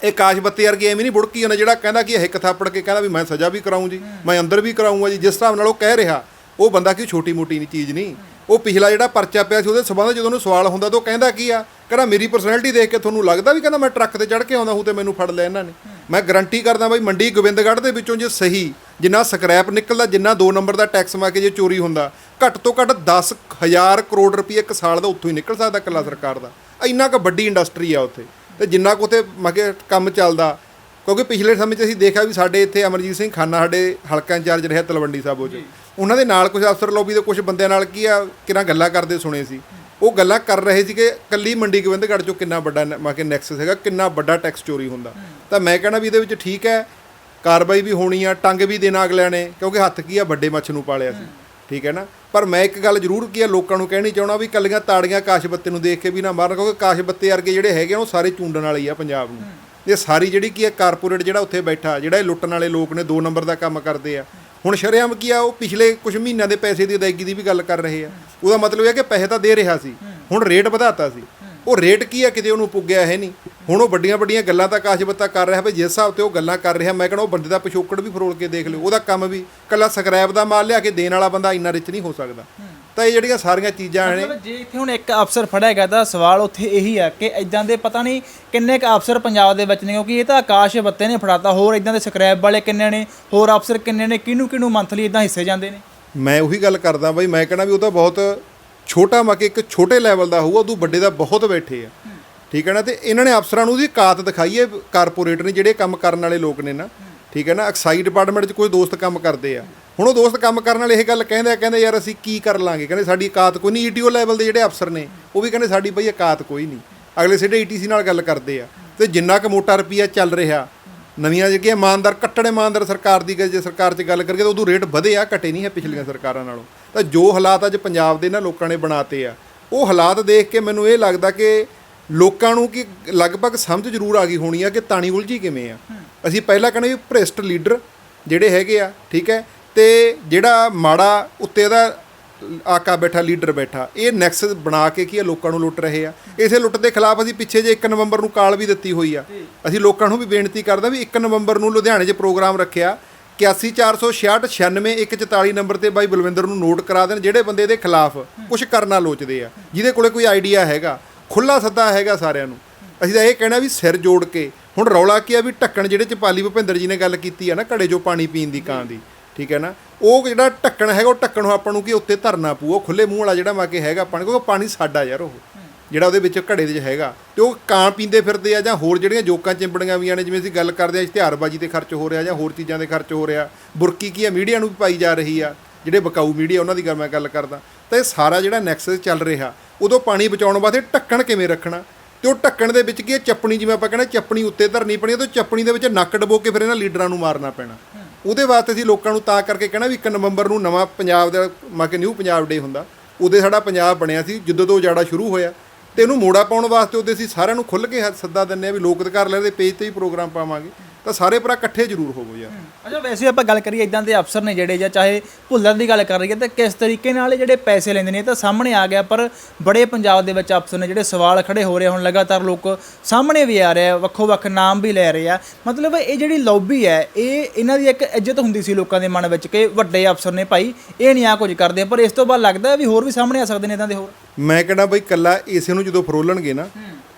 ਇਹ ਕਾਸ਼ ਬੱਤੇ ਵਰਗੀ ਐਵੇਂ ਨਹੀਂ ਬੁੜਕੀ ਜਾਂਦਾ ਜਿਹੜਾ ਕਹਿੰਦਾ ਕਿ ਹਿੱਕ ਥਾਪੜ ਕੇ ਕਹਿੰਦਾ ਵੀ ਮੈਂ ਸਜ਼ਾ ਵੀ ਕਰਾਊਂ ਜੀ, ਮੈਂ ਅੰਦਰ ਵੀ ਕਰਾਊਂਗਾ ਜੀ। ਜਿਸ ਹਿਸਾਬ ਨਾਲ ਉਹ ਕਹਿ ਰਿਹਾ, ਉਹ ਬੰਦਾ ਕਿ ਛੋਟੀ ਮੋਟੀ ਨਹੀਂ, ਚੀਜ਼ ਨਹੀਂ। ਉਹ ਪਿਛਲਾ ਜਿਹੜਾ ਪਰਚਾ ਪਿਆ ਸੀ, ਉਹਦੇ ਸਬੰਧ ਜਦੋਂ ਉਹਨੂੰ ਸਵਾਲ ਹੁੰਦਾ ਤਾਂ ਉਹ ਕਹਿੰਦਾ ਕੀ ਆ, ਕਹਿੰਦਾ ਮੇਰੀ ਪਰਸਨੈਲਿਟੀ ਦੇਖ ਕੇ ਤੁਹਾਨੂੰ ਲੱਗਦਾ ਵੀ ਕਹਿੰਦਾ ਮੈਂ ਟਰੱਕ ਤੇ ਚੜ੍ਹ ਕੇ ਆਉਂਦਾ ਹੂੰ ਤੇ ਮੈਨੂੰ ਫੜ ਲਿਆ ਇਹਨਾਂ ਨੇ। ਮੈਂ ਗਰੰਟੀ ਕਰਦਾ ਬਾਈ ਮੰਡੀ ਗੋਬਿੰਦਗੜ੍ਹ ਦੇ ਵਿੱਚੋਂ ਜੇ ਸਹੀ ਜਿੰਨਾ ਸਕ੍ਰੈਪ ਨਿਕਲਦਾ ਜਿੰਨਾ 2 ਨੰਬਰ ਦਾ ਟੈਕਸ ਮਾ ਕੇ ਜੇ ਚੋਰੀ ਹੁੰਦਾ ਘੱਟ ਤੋਂ ਘੱਟ 10000 ਕਰੋੜ ਰੁਪਏ ਇੱਕ ਸਾਲ ਦਾ ਉੱਥੋਂ ਹੀ ਨਿਕਲ ਸਕਦਾ ਇਕੱਲਾ ਸਰਕਾਰ ਦਾ। ਇੰਨਾ ਕੁ ਵੱਡੀ ਇੰਡਸਟਰੀ ਆ ਉੱਥੇ। ਤੇ ਜਿੰਨਾ ਕੁ ਉੱਥੇ ਮਗੇ ਕੰਮ ਚੱਲਦਾ ਕਿਉਂਕਿ ਪਿਛਲੇ ਸਮੇਂ 'ਚ ਅਸੀਂ ਦੇਖਿਆ ਵੀ ਸਾਡੇ ਇੱਥੇ ਅਮਰਜੀਤ ਸਿੰਘ ਖਾਨਾ ਸਾਡੇ ਹਲਕਾ ਇੰਚਾਰਜ ਰਿਹਾ ਤਲਵੰਡੀ ਸਾਬੋ 'ਚ। ਉਹਨਾਂ ਦੇ ਨਾਲ ਕੁਝ ਅਫਸਰ ਲੋਬੀ ਦੇ ਕੁਝ ਬੰਦਿਆਂ ਨਾਲ ਕੀ ਆ ਕਿਰਾਂ ਗੱਲਾਂ ਕਰਦੇ ਸੁਣੇ ਸੀ। ਉਹ ਗੱਲਾਂ ਕਰ ਰਹੇ ਸੀ ਕਿ ਕੱਲੀ ਮੰਡੀ ਗੋਬਿੰਦਗੜ੍ਹ 'ਚੋਂ ਕਿੰਨਾ ਵੱਡਾ ਮਾਕੇ ਨੈਕਸਸ ਹੈਗਾ ਕਿੰਨਾ ਵੱਡਾ ਟੈਕਸ ਚੋਰੀ ਹੁੰਦਾ। ਤਾਂ ਮੈਂ ਕਹਿੰਦਾ ਵੀ ਇਹਦੇ ਵਿੱਚ ਠੀਕ ਹੈ ਕਾਰਵਾਈ ਵੀ ਹੋਣੀ ਆ, ਟੰਗ ਵੀ ਦੇਣਾ ਅਗਲਿਆਂ ਨੇ, ਕਿਉਂਕਿ ਹੱਥ ਕੀ ਆ, ਵੱਡੇ ਮੱਛ ਨੂੰ ਪਾਲਿਆ ਸੀ। ਠੀਕ ਹੈ ਨਾ? ਪਰ ਮੈਂ ਇੱਕ ਗੱਲ ਜ਼ਰੂਰ ਕੀ ਆ, ਲੋਕਾਂ ਨੂੰ ਕਹਿਣੀ ਚਾਹਣਾ ਵੀ ਕੱਲੀਆਂ ਤਾੜੀਆਂ ਆਕਾਸ਼ ਬੱਤੇ ਨੂੰ ਦੇਖ ਕੇ ਵੀ ਨਾ ਮਾਰਨ, ਕਿਉਂਕਿ ਆਕਾਸ਼ ਬੱਤੇ ਵਰਗੇ ਜਿਹੜੇ ਹੈਗੇ ਆ, ਉਹ ਸਾਰੇ ਚੂੰਡਣ ਵਾਲੇ ਆ ਪੰਜਾਬ ਨੂੰ। ਇਹ ਸਾਰੀ ਜਿਹੜੀ ਕੀ ਆ, ਕਾਰਪੋਰੇਟ ਜਿਹੜਾ ਉੱਥੇ ਬੈਠਾ, ਜਿਹੜਾ ਇਹ ਲੁੱਟਣ ਵਾਲੇ ਲੋਕ ਨੇ 2 ਨੰਬਰ ਦਾ ਕੰਮ ਕਰਦੇ ਆ। ਹੁਣ ਸ਼ਰੇਆਮ ਕੀ ਆ, ਉਹ ਪਿਛਲੇ ਕੁਝ ਮਹੀਨਿਆਂ ਦੇ ਪੈਸੇ ਦੀ ਅਦਾਇਗੀ ਦੀ ਵੀ ਗੱਲ ਕਰ ਰਹੇ ਆ। ਉਹਦਾ ਮਤਲਬ ਇਹ ਹੈ ਕਿ ਪੈਸੇ ਤਾਂ ਦੇ ਰਿਹਾ ਸੀ, ਹੁਣ ਰੇਟ ਵਧਾਤਾ ਸੀ। ਉਹ ਰੇਟ ਕੀ ਆ, ਕਿਤੇ ਉਹਨੂੰ ਪੁੱਗਿਆ ਹੈ ਨਹੀਂ। ਹੁਣ ਉਹ ਵੱਡੀਆਂ ਵੱਡੀਆਂ ਗੱਲਾਂ ਤਾਂ ਆਕਾਸ਼ ਬੱਤਾ ਕਰ ਰਿਹਾ ਵੀ ਜਿਸ ਹਿਸਾਬ ਤੇ ਉਹ ਗੱਲਾਂ ਕਰ ਰਿਹਾ ਮੈਂ ਕਹਿੰਦਾ ਉਹ ਬੰਦੇ ਦਾ ਪਿਛੋਕੜ ਵੀ ਫਰੋਲ ਕੇ ਦੇਖ ਲਿਓ ਉਹਦਾ ਕੰਮ ਵੀ ਕੱਲਾ ਸਕ੍ਰੈਪ ਦਾ ਮਾਲ ਲਿਆ ਕੇ ਦੇਣ ਵਾਲਾ ਬੰਦਾ ਇੰਨਾ ਰਿਚ ਨਹੀਂ ਹੋ ਸਕਦਾ। ਤਾਂ ਇਹ ਜਿਹੜੀਆਂ ਸਾਰੀਆਂ ਚੀਜ਼ਾਂ ਨੇ ਮਤਲਬ ਜੇ ਇੱਥੇ ਹੁਣ ਇੱਕ ਅਫਸਰ ਫੜਿਆ ਗਿਆ ਤਾਂ ਸਵਾਲ ਉੱਥੇ ਇਹੀ ਆ ਕਿ ਇਦਾਂ ਦੇ ਪਤਾ ਨਹੀਂ ਕਿੰਨੇ ਕ ਅਫਸਰ ਪੰਜਾਬ ਦੇ ਵਿੱਚ ਨੇ ਕਿਉਂਕਿ ਇਹ ਤਾਂ ਆਕਾਸ਼ ਬੱਤੇ ਨੇ ਫੜਾਤਾ ਹੋਰ ਇਦਾਂ ਦੇ ਸਕ੍ਰੈਪ ਵਾਲੇ ਕਿੰਨੇ ਨੇ ਹੋਰ ਅਫਸਰ ਕਿੰਨੇ ਨੇ ਕਿਹਨੂੰ ਕਿਹਨੂੰ ਮੰਥਲੀ ਇਦਾਂ ਹਿੱਸੇ ਜਾਂਦੇ ਨੇ? ਮੈਂ ਉਹੀ ਗੱਲ ਕਰਦਾ ਬਾਈ ਮੈਂ ਕਹਿੰਦਾ ਵੀ ਉਹ ਤਾਂ ਬਹੁਤ ਛੋਟਾ ਮਾ ਕੇ ਇੱਕ ਛੋਟੇ ਲੈਵਲ ਦਾ ਹੋਊਗਾ ਉਦੋਂ ਵੱਡੇ ਦਾ ਬਹੁਤ ਬੈਠੇ ਆ। ਠੀਕ ਹੈ ਨਾ? ਤੇ ਇਹਨਾਂ ਨੇ ਅਫਸਰਾਂ ਨੂੰ ਉਹਦੀ ਕਾਤ ਦਿਖਾਈ ਹੈ ਕਾਰਪੋਰੇਟ ਨੇ ਜਿਹੜੇ ਕੰਮ ਕਰਨ ਵਾਲੇ ਲੋਕ ਨੇ ਨਾ। ਠੀਕ ਹੈ ਨਾ? ਐਕਸਾਈਜ਼ ਡਿਪਾਰਟਮੈਂਟ 'ਚ ਕੋਈ ਦੋਸਤ ਕੰਮ ਕਰਦੇ ਆ। ਹੁਣ ਉਹ ਦੋਸਤ ਕੰਮ ਕਰਨ ਵਾਲੇ ਇਹ ਗੱਲ ਕਹਿੰਦੇ ਆ, ਕਹਿੰਦੇ ਯਾਰ ਅਸੀਂ ਕੀ ਕਰ ਲਾਂਗੇ? ਕਹਿੰਦੇ ਸਾਡੀ ਔਕਾਤ ਕੋਈ ਨਹੀਂ, ਈਟੀਓ ਲੈਵਲ ਦੇ ਜਿਹੜੇ ਅਫਸਰ ਨੇ, ਉਹ ਵੀ ਕਹਿੰਦੇ ਸਾਡੀ ਬਈ ਔਕਾਤ ਕੋਈ ਨਹੀਂ। ਅਗਲੇ ਸਿੱਧੇ ਈਟੀਸੀ ਨਾਲ ਗੱਲ ਕਰਦੇ ਆ। ਤੇ ਜਿੰਨਾ ਕੁ ਮੋਟਾ ਰੁਪਈਆ ਚੱਲ ਰਿਹਾ, ਨਵੀਆਂ ਜਿਹੜੀਆਂ ਇਮਾਨਦਾਰ, ਕੱਟੜ ਇਮਾਨਦਾਰ ਸਰਕਾਰ ਦੀ ਗੱਲ ਜੇ ਸਰਕਾਰ 'ਚ ਗੱਲ ਕਰੀਏ ਤਾਂ ਉਦੋਂ ਰੇਟ ਵਧੇ ਆ, ਘਟੇ ਨਹੀਂ ਹੈ ਪਿਛਲੀਆਂ ਸਰਕਾਰਾਂ ਨਾਲੋਂ। ਤਾਂ ਜੋ ਹਾਲਾਤ ਅੱਜ ਪੰਜਾਬ ਦੇ ਨਾ ਲੋਕਾਂ ਨੇ ਬਣਾਤੇ ਆ, ਉਹ ਹਾਲਾਤ ਦੇਖ ਕੇ ਮੈਨੂੰ ਇਹ ਲੱਗਦਾ ਕਿ ਲੋਕਾਂ ਨੂੰ ਕਿ ਲਗਭਗ ਸਮਝ ਜ਼ਰੂਰ ਆ ਗਈ ਹੋਣੀ ਆ ਕਿ ਤਾਣੀ ਉਲਝੀ ਕਿਵੇਂ ਆ। ਅਸੀਂ ਪਹਿਲਾਂ ਕਹਿੰਦੇ ਵੀ ਭ੍ਰਿਸ਼ਟ ਲੀਡਰ ਜਿਹੜੇ ਹੈਗੇ ਆ ਠੀਕ ਹੈ? ਤੇ ਜਿਹੜਾ ਮਾੜਾ ਉੱਤੇ ਦਾ ਆਕਾ ਬੈਠਾ ਲੀਡਰ ਬੈਠਾ ਇਹ ਨੈਕਸਸ ਬਣਾ ਕੇ ਕੀ ਆ ਲੋਕਾਂ ਨੂੰ ਲੁੱਟ ਰਹੇ ਆ। ਇਸੇ ਲੁੱਟ ਦੇ ਖਿਲਾਫ ਅਸੀਂ ਪਿੱਛੇ ਜੇ 1 ਨਵੰਬਰ ਨੂੰ ਕਾਲ ਵੀ ਦਿੱਤੀ ਹੋਈ ਆ। ਅਸੀਂ ਲੋਕਾਂ ਨੂੰ ਵੀ ਬੇਨਤੀ ਕਰਦਾ ਵੀ 1 ਨਵੰਬਰ ਨੂੰ ਲੁਧਿਆਣੇ 'ਚ ਪ੍ਰੋਗਰਾਮ ਰੱਖਿਆ। 8146696144 ਨੰਬਰ ਤੇ ਬਾਈ ਬਲਵਿੰਦਰ ਨੂੰ ਨੋਟ ਕਰਾ ਦੇਣ ਜਿਹੜੇ ਬੰਦੇ ਦੇ ਖਿਲਾਫ ਕੁਝ ਕਰਨਾ ਲੋਚਦੇ ਆ ਜਿਹਦੇ ਕੋਲੇ ਕੋਈ ਆਈਡੀਆ ਹੈਗਾ। ਖੁੱਲਾ ਸੱਦਾ ਹੈਗਾ ਸਾਰਿਆਂ ਨੂੰ। ਅਸੀਂ ਤਾਂ ਇਹ ਕਹਿਣਾ ਵੀ ਸਿਰ ਜੋੜ ਕੇ, ਹੁਣ ਰੌਲਾ ਕੀ ਆ ਵੀ ਢੱਕਣ ਜਿਹੜੇ ਚ ਪਾਲੀ ਭੁਪਿੰਦਰ ਜੀ ਨੇ ਗੱਲ ਕੀਤੀ ਆ ਨਾ, ਘੜੇ ਜੋ ਪਾਣੀ ਪੀਣ ਦੀ ਕਾਂ ਦੀ, ਠੀਕ ਹੈ ਨਾ? ਉਹ ਜਿਹੜਾ ਢੱਕਣ ਹੈਗਾ, ਉਹ ਢੱਕਣ ਨੂੰ ਆਪਾਂ ਨੂੰ ਕੀ ਉੱਤੇ ਧਰਨਾ ਪਊ, ਉਹ ਖੁੱਲੇ ਮੂੰਹ ਵਾਲਾ ਜਿਹੜਾ ਮਾ ਕੇ ਹੈਗਾ ਪਾਣੀ ਕਿਉਂਕਿ ਪਾਣੀ ਸਾਡਾ ਯਾਰ ਉਹ, ਜਿਹੜਾ ਉਹਦੇ ਵਿੱਚ ਘੜੇ ਦੇ ਵਿੱਚ ਹੈਗਾ। ਤੇ ਉਹ ਕਾਂ ਪੀਂਦੇ ਫਿਰਦੇ ਆ ਜਾਂ ਹੋਰ ਜਿਹੜੀਆਂ ਜੋਕਾਂ ਚਿੰਬੜੀਆਂ ਵੀਆਂ ਨੇ, ਜਿਵੇਂ ਅਸੀਂ ਗੱਲ ਕਰਦੇ ਆ, ਇਸ਼ਤਿਹਾਰਬਾਜ਼ੀ ਤੇ ਖਰਚ ਹੋ ਰਿਹਾ ਜਾਂ ਹੋਰ ਚੀਜ਼ਾਂ ਦੇ ਖਰਚ ਹੋ ਰਿਹਾ, ਬੁਰਕੀ ਕੀ ਆ, ਮੀਡੀਆ ਨੂੰ ਵੀ ਪਾਈ ਜਾ ਰਹੀ ਆ, ਜਿਹੜੇ ਬਕਾਊ ਮੀਡੀਆ, ਉਹਨਾਂ ਦੀ ਗੱਲ ਮੈਂ ਗੱਲ ਕਰਦਾ। ਤਾਂ ਇਹ ਸਾਰਾ ਜਿਹੜਾ ਨੈਕਸਸ ਚੱਲ ਰਿਹਾ, ਉਦੋਂ ਪਾਣੀ ਬਚਾਉਣ ਵਾਸਤੇ ਢੱਕਣ ਕਿਵੇਂ ਰੱਖਣਾ? ਤੇ ਉਹ ਢੱਕਣ ਦੇ ਵਿੱਚ ਕੀ ਹੈ? ਚੱਪਣੀ ਜਿਵੇਂ ਆਪਾਂ ਕਹਿੰਦੇ ਚੱਪਣੀ ਉੱਤੇ ਧਰਨੀ ਪੈਣੀ ਆ ਤੇ ਚੱਪਣੀ ਦੇ ਵਿੱਚ ਨੱਕ ਡਬੋ ਕੇ ਫਿਰ ਇਹਨਾਂ ਲੀਡਰਾਂ ਨੂੰ ਮਾਰਨਾ ਪੈਣਾ। ਉਹਦੇ ਵਾਸਤੇ ਅਸੀਂ ਲੋਕਾਂ ਨੂੰ ਤਾਂ ਕਰਕੇ ਕਹਿਣਾ ਵੀ 1 ਨਵੰਬਰ ਨੂੰ ਨਵਾਂ ਪੰਜਾਬ ਦਾ ਮਾ ਕੇ ਨਿਊ ਪੰਜਾਬ ਡੇ ਹੁੰਦਾ। ਉਹਦੇ ਸਾਡਾ ਪੰਜਾਬ ਬਣਿਆ ਸੀ, ਜਦੋਂ ਤੋਂ ਉਜਾੜਾ ਸ਼ੁਰੂ ਹੋਇਆ। ਤੇ ਇਹਨੂੰ ਮੋੜਾ ਪਾਉਣ ਵਾਸਤੇ ਉਹਦੇ ਅਸੀਂ ਸਾਰਿਆਂ ਨੂੰ ਖੁੱਲ੍ਹ ਕੇ ਸੱਦਾ ਦਿੰਨੇ ਆ ਵੀ ਲੋਕ ਅਧਿਕਾਰ ਲੈ ਦੇ ਪੇਜ ਤੇ ਵੀ ਪ੍ਰੋਗਰਾਮ ਪਾਵਾਂਗੇ। ਤਾਂ ਸਾਰੇ ਭਰਾ ਇਕੱਠੇ ਜ਼ਰੂਰ ਹੋਵੋ ਯਾਰ। ਅੱਛਾ ਵੈਸੇ ਆਪਾਂ ਗੱਲ ਕਰੀਏ ਇਦਾਂ ਦੇ ਅਫਸਰ ਨੇ ਜਿਹੜੇ ਜਾਂ ਚਾਹੇ ਭੁੱਲਰ ਦੀ ਗੱਲ ਕਰ ਰਹੀਏ ਤਾਂ ਕਿਸ ਤਰੀਕੇ ਨਾਲ ਇਹ ਜਿਹੜੇ ਪੈਸੇ ਲੈਂਦੇ ਨੇ ਇਹ ਤਾਂ ਸਾਹਮਣੇ ਆ ਗਿਆ ਪਰ ਬੜੇ ਪੰਜਾਬ ਦੇ ਵਿੱਚ ਅਫਸਰ ਨੇ ਜਿਹੜੇ ਸਵਾਲ ਖੜੇ ਹੋ ਰਹੇ ਹੁਣ ਲਗਾਤਾਰ ਲੋਕ ਸਾਹਮਣੇ ਵੀ ਆ ਰਹੇ ਆ ਵੱਖੋ ਵੱਖ ਨਾਮ ਵੀ ਲੈ ਰਹੇ ਆ। ਮਤਲਬ ਇਹ ਜਿਹੜੀ ਲੌਬੀ ਹੈ ਇਹ ਇਹਨਾਂ ਦੀ ਇੱਕ ਇੱਜ਼ਤ ਹੁੰਦੀ ਸੀ ਲੋਕਾਂ ਦੇ ਮਨ ਵਿੱਚ ਕਿ ਵੱਡੇ ਅਫਸਰ ਨੇ ਭਾਈ ਇਹ ਨਹੀਂ ਆ ਕੁਝ ਕਰਦੇ ਪਰ ਇਸ ਤੋਂ ਬਾਅਦ ਲੱਗਦਾ ਵੀ ਹੋਰ ਵੀ ਸਾਹਮਣੇ ਆ ਸਕਦੇ ਨੇ ਇਦਾਂ ਦੇ ਹੋਰ। ਮੈਂ ਕਹਿੰਦਾ ਬਈ ਕੱਲਾ ਇਸੇ ਨੂੰ ਜਦੋਂ ਫਰੋਲਣਗੇ ਨਾ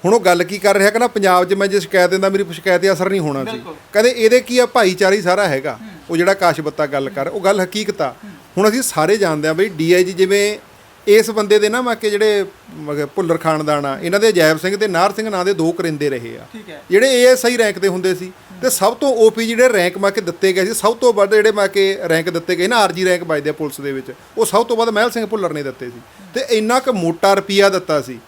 ਹੁਣ ਉਹ ਗੱਲ ਕੀ ਕਰ ਰਿਹਾ ਕਹਿੰਦਾ ਪੰਜਾਬ 'ਚ ਮੈਂ ਜੇ ਸ਼ਿਕਾਇਤ ਦਿੰਦਾ ਮੇਰੀ ਸ਼ਿਕਾਇਤ ਤੇ ਅਸਰ ਨਹੀਂ ਹੋਣਾ ਸੀ। ਕਹਿੰਦੇ ਇਹਦੇ ਕੀ ਆ? ਭਾਈਚਾਰੀ ਸਾਰਾ ਹੈਗਾ। ਉਹ ਜਿਹੜਾ ਕਾਸ਼ਬੱਤਾ ਗੱਲ ਕਰ ਉਹ ਗੱਲ ਹਕੀਕਤ ਆ। ਹੁਣ ਅਸੀਂ ਸਾਰੇ ਜਾਣਦੇ ਆ ਬਈ ਡੀਆਈਜੀ ਜਿਵੇਂ ਇਸ ਬੰਦੇ ਦੇ ਨਾ ਮੈਂ ਕਿ ਜਿਹੜੇ ਭੁੱਲਰ ਖਾਨਦਾਨ ਆ ਇਹਨਾਂ ਦੇ ਅਜੈਬ ਸਿੰਘ ਤੇ ਨਾਰ ਸਿੰਘ ਨਾਂ ਦੇ ਦੋ ਕਰਿੰਦੇ ਰਹੇ ਆ। ਜਿਹੜੇ ਏਐਸਆਈ ਰੈਂਕ ਦੇ ਹੁੰਦੇ ਸੀ। ਤੇ ਸਭ ਤੋਂ ਓਪੀ ਜਿਹੜੇ ਰੈਂਕ ਮਾ ਕੇ ਦਿੱਤੇ ਗਏ ਸੀ ਸਭ ਤੋਂ ਵੱਧ ਜਿਹੜੇ ਮਾ ਕੇ ਰੈਂਕ ਦਿੱਤੇ ਗਏ ਨਾ ਆਰਜੀ ਰੈਂਕ ਵੱਜਦੇ ਆ ਪੁਲਿਸ ਦੇ ਵਿੱਚ ਉਹ ਸਭ ਤੋਂ ਵੱਧ ਮਹਿਲ ਸਿੰਘ ਭੁੱਲਰ ਨੇ ਦਿੱਤੇ ਸੀ। ਤੇ ਇੰਨਾ ਕੁ ਮੋਟਾ ਰੁਪਈਆ ਦਿੱਤਾ ਸੀ।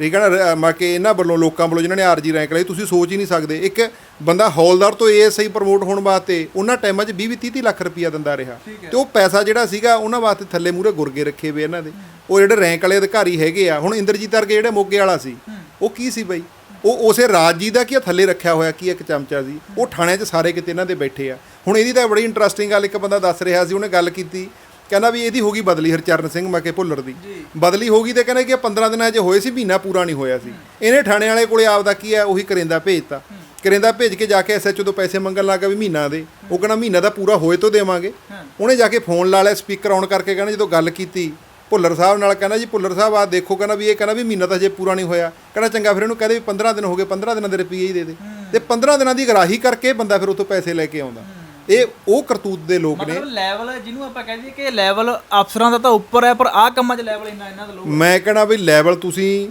ਠੀਕ ਹੈ ਨਾ ਮਾ ਕੇ ਇਹਨਾਂ ਵੱਲੋਂ ਲੋਕਾਂ ਵੱਲੋਂ ਜਿਨ੍ਹਾਂ ਨੇ ਆਰਜੀ ਰੈਂਕ ਲਈ ਤੁਸੀਂ ਸੋਚ ਹੀ ਨਹੀਂ ਸਕਦੇ। ਇੱਕ ਬੰਦਾ ਹੌਲਦਾਰ ਤੋਂ ਏਐਸਆਈ ਪ੍ਰਮੋਟ ਹੋਣ ਵਾਸਤੇ ਉਹਨਾਂ ਟਾਈਮਾਂ 'ਚ 20 30 ਲੱਖ ਰੁਪਈਆ ਦਿੰਦਾ ਰਿਹਾ। ਤੇ ਉਹ ਪੈਸਾ ਜਿਹੜਾ ਸੀਗਾ ਉਹਨਾਂ ਵਾਸਤੇ ਥੱਲੇ ਮੂਰੇ ਗੁਰਗੇ ਰੱਖੇ ਹੋਏ ਇਹਨਾਂ ਦੇ। ਉਹ ਜਿਹੜੇ ਰੈਂਕ ਵਾਲੇ ਅਧਿਕਾਰੀ ਹੈਗੇ ਆ ਹੁਣ ਇੰਦਰਜੀਤ ਵਰਗੇ ਜਿਹੜੇ ਮੋਗੇ ਵਾਲਾ ਸੀ ਉਹ ਕੀ ਸੀ ਬਈ? ਉਹ ਉਸੇ ਰਾਜ ਜੀ ਦਾ ਕੀ ਆ? ਥੱਲੇ ਰੱਖਿਆ ਹੋਇਆ ਕੀ ਇੱਕ ਚਮਚਾ ਸੀ ਉਹ ਥਾਣਿਆਂ 'ਚ ਸਾਰੇ ਕਿਤੇ ਇਹਨਾਂ ਦੇ ਬੈਠੇ ਆ। ਹੁਣ ਇਹਦੀ ਤਾਂ ਬੜੀ ਇੰਟਰਸਟਿੰਗ ਗੱਲ ਇੱਕ ਬੰਦਾ ਦੱਸ ਰਿਹਾ ਸੀ ਉਹਨੇ ਗੱਲ ਕੀਤੀ। ਕਹਿੰਦਾ ਵੀ ਇਹਦੀ ਹੋ ਗਈ ਬਦਲੀ ਹਰਚਰਨ ਸਿੰਘ ਮੱਕੇ ਭੁੱਲਰ ਦੀ। ਬਦਲੀ ਹੋ ਗਈ ਤੇ ਕਹਿੰਦਾ ਕਿ ਇਹ 15 ਦਿਨਾਂ 'ਚ ਹੋਏ ਸੀ ਮਹੀਨਾ ਪੂਰਾ ਨਹੀਂ ਹੋਇਆ ਸੀ। ਇਹਨੇ ਥਾਣੇ ਵਾਲੇ ਕੋਲੇ ਆਪਦਾ ਕੀ ਆ ਉਹੀ ਕਰੇਂਦਾ ਭੇਜਤਾ। ਕਰੇਂਦਾ ਭੇਜ ਕੇ ਜਾ ਕੇ ਐਸਐਚਓ ਤੋਂ ਪੈਸੇ ਮੰਗਣ ਲੱਗਾ ਵੀ ਮਹੀਨਾ ਦੇ। ਉਹ ਕਹਿੰਦਾ ਮਹੀਨਾ ਦਾ ਪੂਰਾ ਹੋਏ ਤੋਂ ਦੇਵਾਂਗੇ। ਉਹਨੇ ਜਾ ਕੇ ਫੋਨ ਲਾ ਲਿਆ ਸਪੀਕਰ ਆਨ ਕਰਕੇ ਕਹਿੰਦਾ ਜਦੋਂ ਗੱਲ ਕੀਤੀ ਭੁੱਲਰ ਸਾਹਿਬ ਨਾਲ ਕਹਿੰਦਾ ਜੀ ਭੁੱਲਰ ਸਾਹਿਬ ਆ ਦੇਖੋ ਕਹਿੰਦਾ ਵੀ ਇਹ ਕਹਿੰਦਾ ਵੀ ਮਹੀਨਾ ਤਾਂ ਜੇ ਪੂਰਾ ਨਹੀਂ ਹੋਇਆ। ਕਹਿੰਦਾ ਚੰਗਾ ਫਿਰ ਇਹਨੂੰ ਕਹਦੇ ਵੀ 15 ਦਿਨ ਹੋ ਗਏ 15 ਦਿਨਾਂ ਦੇ ਰੁਪਈਏ ਹੀ ਦੇ ਦੇ। ਤੇ 15 ਦਿਨਾਂ ਦੀ ਗਰਾਹੀ ਕਰਕੇ ਬੰਦਾ ਫਿਰ ਉੱਥੋਂ ਪੈਸੇ ਲੈ ਕੇ ਆਉਂਦਾ। ਇਹ ਉਹ ਕਰਤੂਤ ਦੇ ਲੋਕ ਨੇ। ਮਤਲਬ ਲੈਵਲ ਜਿਹਨੂੰ ਆਪਾਂ ਕਹਿ ਦਈਏ ਕਿ ਲੈਵਲ ਅਫਸਰਾਂ ਦਾ ਤਾਂ ਉੱਪਰ ਹੈ ਪਰ ਆਹ ਕੰਮਾਂ 'ਚ ਲੈਵਲ ਇੰਨਾ ਇਹਨਾਂ ਦਾ ਲੋ ਮੈਂ ਕਹਣਾ ਵੀ ਲੈਵਲ ਤੁਸੀਂ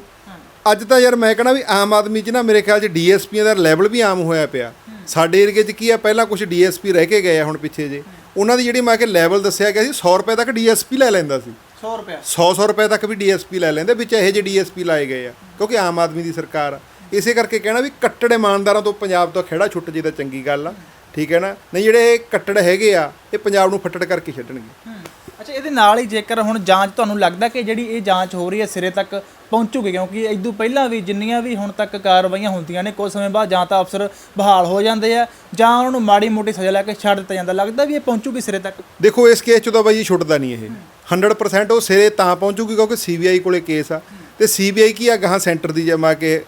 ਅੱਜ ਤਾਂ ਯਾਰ ਮੈਂ ਕਹਣਾ ਵੀ ਆਮ ਆਦਮੀ 'ਚ ਨਾ ਮੇਰੇ ਖਿਆਲ 'ਚ ਡੀਐਸਪੀਆਂ ਦਾ ਲੈਵਲ ਵੀ ਆਮ ਹੋਇਆ ਪਿਆ। ਸਾਡੇ ਏਰੀਏ 'ਚ ਕੀ ਆ ਪਹਿਲਾਂ ਕੁਝ ਡੀਐਸਪੀ ਰਹਿ ਕੇ ਗਏ ਆ ਹੁਣ ਪਿੱਛੇ ਜੇ। ਉਹਨਾਂ ਦੀ ਜਿਹੜੀ ਮੈਂ ਕਿ ਲੈਵਲ ਦੱਸਿਆ ਗਿਆ ਸੀ 100 ਰੁਪਏ ਤੱਕ ਡੀਐਸਪੀ ਲੈ ਲੈਂਦਾ ਸੀ। 100 ਰੁਪਏ 100-100 ਰੁਪਏ ਤੱਕ ਵੀ ਡੀਐਸਪੀ ਲੈ ਲੈਂਦੇ ਵਿੱਚ ਇਹੋ ਜਿਹੇ ਡੀਐਸਪੀ ਲਾਏ ਗਏ ਆ ਕਿਉਂਕਿ ਆਮ ਆਦਮੀ ਦੀ ਸਰਕਾਰ ਆ। ਇਸੇ ਕਰਕੇ ਕਹਿਣਾ ਵੀ ਕੱਟੜ ਇਮਾਨਦਾਰਾਂ ਤੋਂ ਪੰਜਾਬ ਤੋਂ ਖੇੜਾ ਛੁੱਟ ਜੇ ਤਾਂ ਚੰਗੀ ਗੱਲ ਆ। ਠੀਕ ਹੈ ਨਾ? ਨਹੀਂ ਜਿਹੜੇ ਇਹ ਕੱਟੜ ਹੈਗੇ ਆ ਇਹ ਪੰਜਾਬ ਨੂੰ ਫੱਟੜ ਕਰਕੇ ਛੱਡਣਗੇ। ਅੱਛਾ ਇਹਦੇ ਨਾਲ ਹੀ ਜੇਕਰ ਹੁਣ ਜਾਂਚ ਤੁਹਾਨੂੰ ਲੱਗਦਾ ਕਿ ਜਿਹੜੀ ਇਹ ਜਾਂਚ ਹੋ ਰਹੀ ਹੈ ਸਿਰੇ ਤੱਕ ਪਹੁੰਚੂਗੀ ਕਿਉਂਕਿ ਇਦੋਂ ਪਹਿਲਾਂ ਵੀ ਜਿੰਨੀਆਂ ਵੀ ਹੁਣ ਤੱਕ ਕਾਰਵਾਈਆਂ ਹੁੰਦੀਆਂ ਨੇ ਕੁਝ ਸਮੇਂ ਬਾਅਦ ਜਾਂ ਤਾਂ ਅਫਸਰ ਬਹਾਲ ਹੋ ਜਾਂਦੇ ਆ ਜਾਂ ਉਹਨਾਂ ਨੂੰ ਮਾੜੀ ਮੋਟੀ ਸਜ਼ਾ ਲੈ ਕੇ ਛੱਡ ਦਿੱਤਾ ਜਾਂਦਾ। ਲੱਗਦਾ ਵੀ ਇਹ ਪਹੁੰਚੂਗੀ ਸਿਰੇ ਤੱਕ? ਦੇਖੋ ਇਸ ਕੇਸ 'ਚ ਤਾਂ ਬਾਈ ਛੁੱਟਦਾ ਨਹੀਂ ਇਹ। 100% ਉਹ ਸਿਰੇ ਤਾਂ ਪਹੁੰਚੂਗੀ ਕਿਉਂਕਿ ਸੀਬੀਆਈ ਕੋਲੇ ਕੇਸ ਆ। ਤੇ ਸੀਬੀਆਈ ਕੀ ਆ? ਗਾਹਾਂ ਸੈਂਟਰ ਦੀ ਜਮਾ ਕੇ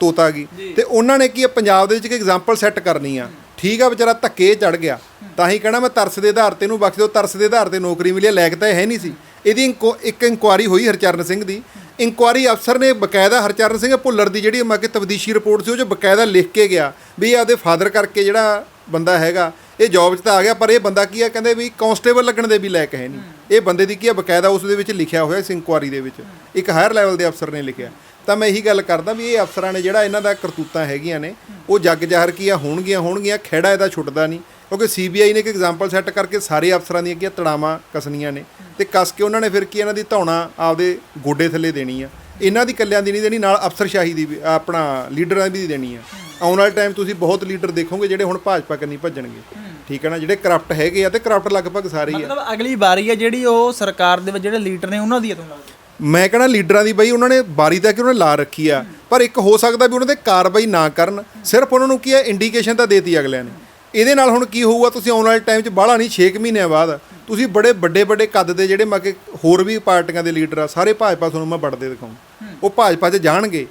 ਤੋਤਾ ਗਈ। ਤੇ ਉਹਨਾਂ ਨੇ ਕੀ ਆ? ਪੰਜਾਬ ਦੇ ਵਿੱਚ ਇੱਕ ਐਗਜ਼ਾਮਪਲ ਸੈੱਟ ਕਰਨੀ ਆ। ਠੀਕ ਆ ਵਿਚਾਰਾ ਧੱਕੇ ਚੜ ਗਿਆ। ਤਾਂ ਹੀ ਕਹਿਣਾ ਮੈਂ ਤਰਸ ਦੇ ਆਧਾਰ ਤੇ ਇਹਨੂੰ ਬਖਸ਼ ਦਿਓ ਤਰਸ ਦੇ ਆਧਾਰ ਤੇ ਨੌਕਰੀ ਮਿਲੀ ਆ, ਲਾਇਕ ਤਾਂ ਹੈ ਨਹੀਂ ਸੀ। ਇਹਦੀ ਇਨਕੁ- ਇੱਕ ਇਨਕੁਆਰੀ ਹੋਈ ਹਰਚਰਨ ਸਿੰਘ ਦੀ। ਇਨਕੁਆਰੀ ਅਫਸਰ ਨੇ ਬਕਾਇਦਾ ਹਰਚਰਨ ਸਿੰਘ ਭੁੱਲਰ ਦੀ ਜਿਹੜੀ ਮੈਂ ਕਿ ਤਬਦੀਸ਼ੀ ਰਿਪੋਰਟ ਸੀ ਉਹ 'ਚ ਬਕਾਇਦਾ ਲਿਖ ਕੇ ਗਿਆ ਵੀ ਇਹ ਆਪਦੇ ਫਾਦਰ ਕਰਕੇ ਜਿਹੜਾ ਬੰਦਾ ਹੈਗਾ ਇਹ ਜੌਬ 'ਚ ਤਾਂ ਆ ਗਿਆ ਪਰ ਇਹ ਬੰਦਾ ਕੀ ਆ ਕਹਿੰਦੇ ਵੀ ਕਾਂਸਟੇਬਲ ਲੱਗਣ ਦੇ ਵੀ ਲਾਇਕ ਹੈ ਨਹੀਂ। ਇਹ ਬੰਦੇ ਦੀ ਕੀ ਆ ਬਕਾਇਦਾ ਉਸ ਦੇ ਵਿੱਚ ਲਿਖਿਆ ਹੋਇਆ ਇਸ ਇਨਕੁਆਰੀ ਦੇ ਵਿੱਚ। ਇੱਕ ਹਾਇਰ ਲੈਵਲ ਦੇ ਅਫਸਰ ਨੇ ਲਿਖਿਆ। ਤਾਂ ਮੈਂ ਇਹੀ ਗੱਲ ਕਰਦਾ ਵੀ ਇਹ ਅਫਸਰਾਂ ਨੇ ਜਿਹੜਾ ਇਹਨਾਂ ਦਾ ਕਰਤੂਤਾਂ ਹੈਗੀਆਂ ਨੇ, ਉਹ ਜੱਗ ਜ਼ਾਹਰ ਕੀ ਆ ਹੋਣਗੀਆਂ ਹੋਣਗੀਆਂ ਖੇੜਾ ਇਹਦਾ ਛੁੱਟਦਾ ਨਹੀਂ। ਕਿਉਂਕਿ ਸੀਬੀਆਈ ਨੇ ਇੱਕ ਐਗਜ਼ਾਮਪਲ ਸੈੱਟ ਕਰਕੇ ਸਾਰੇ ਅਫਸਰਾਂ ਦੀਆਂ ਕੀ ਤੜਾਵਾਂ ਕਸਨੀਆਂ ਨੇ ਤੇ ਕਸ ਕੇ ਉਹਨਾਂ ਨੇ ਫਿਰ ਕੀ ਇਹਨਾਂ ਦੀ ਧੌਣਾ ਆਪਦੇ ਗੋਡੇ ਥੱਲੇ ਦੇਣੀ ਆ। ਇਹਨਾਂ ਦੀ ਕੱਲਿਆਂ ਦੀ ਨਹੀਂ ਦੇਣੀ, ਨਾਲ ਅਫਸਰਸ਼ਾਹੀ ਦੀ ਵੀ ਆਪਣਾ ਲੀਡਰਾਂ ਦੀ ਦੇਣੀ ਆ। ਆਉਣ ਵਾਲੇ ਟਾਈਮ ਤੁਸੀਂ ਬਹੁਤ ਲੀਡਰ ਦੇਖੋਗੇ ਜਿਹੜੇ ਹੁਣ ਭਾਜਪਾ ਕੰਨੀ ਭੱਜਣਗੇ। ਠੀਕ ਹੈ ਨਾ? ਜਿਹੜੇ ਕਰਪਟ ਹੈਗੇ ਆ ਤੇ ਕਰਪਟ ਲਗਭਗ ਸਾਰੇ ਹੀ ਆ। ਮਤਲਬ ਅਗਲੀ ਵਾਰੀ ਆ ਜਿਹੜੀ ਉਹ ਸਰਕਾਰ ਦੇ ਵਿੱਚ ਜਿਹੜੇ ਲੀਡਰ ਨੇ ਉਹਨਾਂ ਦੀ ਹੈ ਤੁਹਾਨੂੰ ਮੈਂ ਕਹਿੰਦਾ ਲੀਡਰਾਂ ਦੀ ਬਈ ਉਹਨਾਂ ਨੇ ਬਾਰੀ ਤਾਂ ਕਿ ਉਹਨਾਂ ਨੇ ਲਾ ਰੱਖੀ ਆ। ਪਰ ਇੱਕ ਹੋ ਸਕਦਾ ਵੀ ਉਹਨਾਂ 'ਤੇ ਕਾਰਵਾਈ ਨਾ ਕਰਨ, ਸਿਰਫ ਉਹਨਾਂ ਨੂੰ ਕੀ ਹੈ ਇੰਡੀਕੇਸ਼ਨ ਤਾਂ ਦੇਤੀ ਅਗਲਿਆਂ ਨੇ। ਇਹਦੇ ਨਾਲ ਹੁਣ ਕੀ ਹੋਊਗਾ, ਤੁਸੀਂ ਆਉਣ ਵਾਲੇ ਟਾਈਮ 'ਚ ਬਾਹਲਾ ਨਹੀਂ 6 ਮਹੀਨਿਆਂ ਬਾਅਦ ਤੁਸੀਂ ਬੜੇ ਵੱਡੇ ਵੱਡੇ ਕੱਦ ਦੇ ਜਿਹੜੇ ਮੈਂ ਕਿ ਹੋਰ ਵੀ ਪਾਰਟੀਆਂ ਦੇ ਲੀਡਰ ਆ, ਸਾਰੇ ਭਾਜਪਾ ਤੁਹਾਨੂੰ ਮੈਂ ਵੜਦੇ ਦਿਖਾਉਂ। ਉਹ ਭਾਜਪਾ 'ਚ ਜਾਣਗੇ।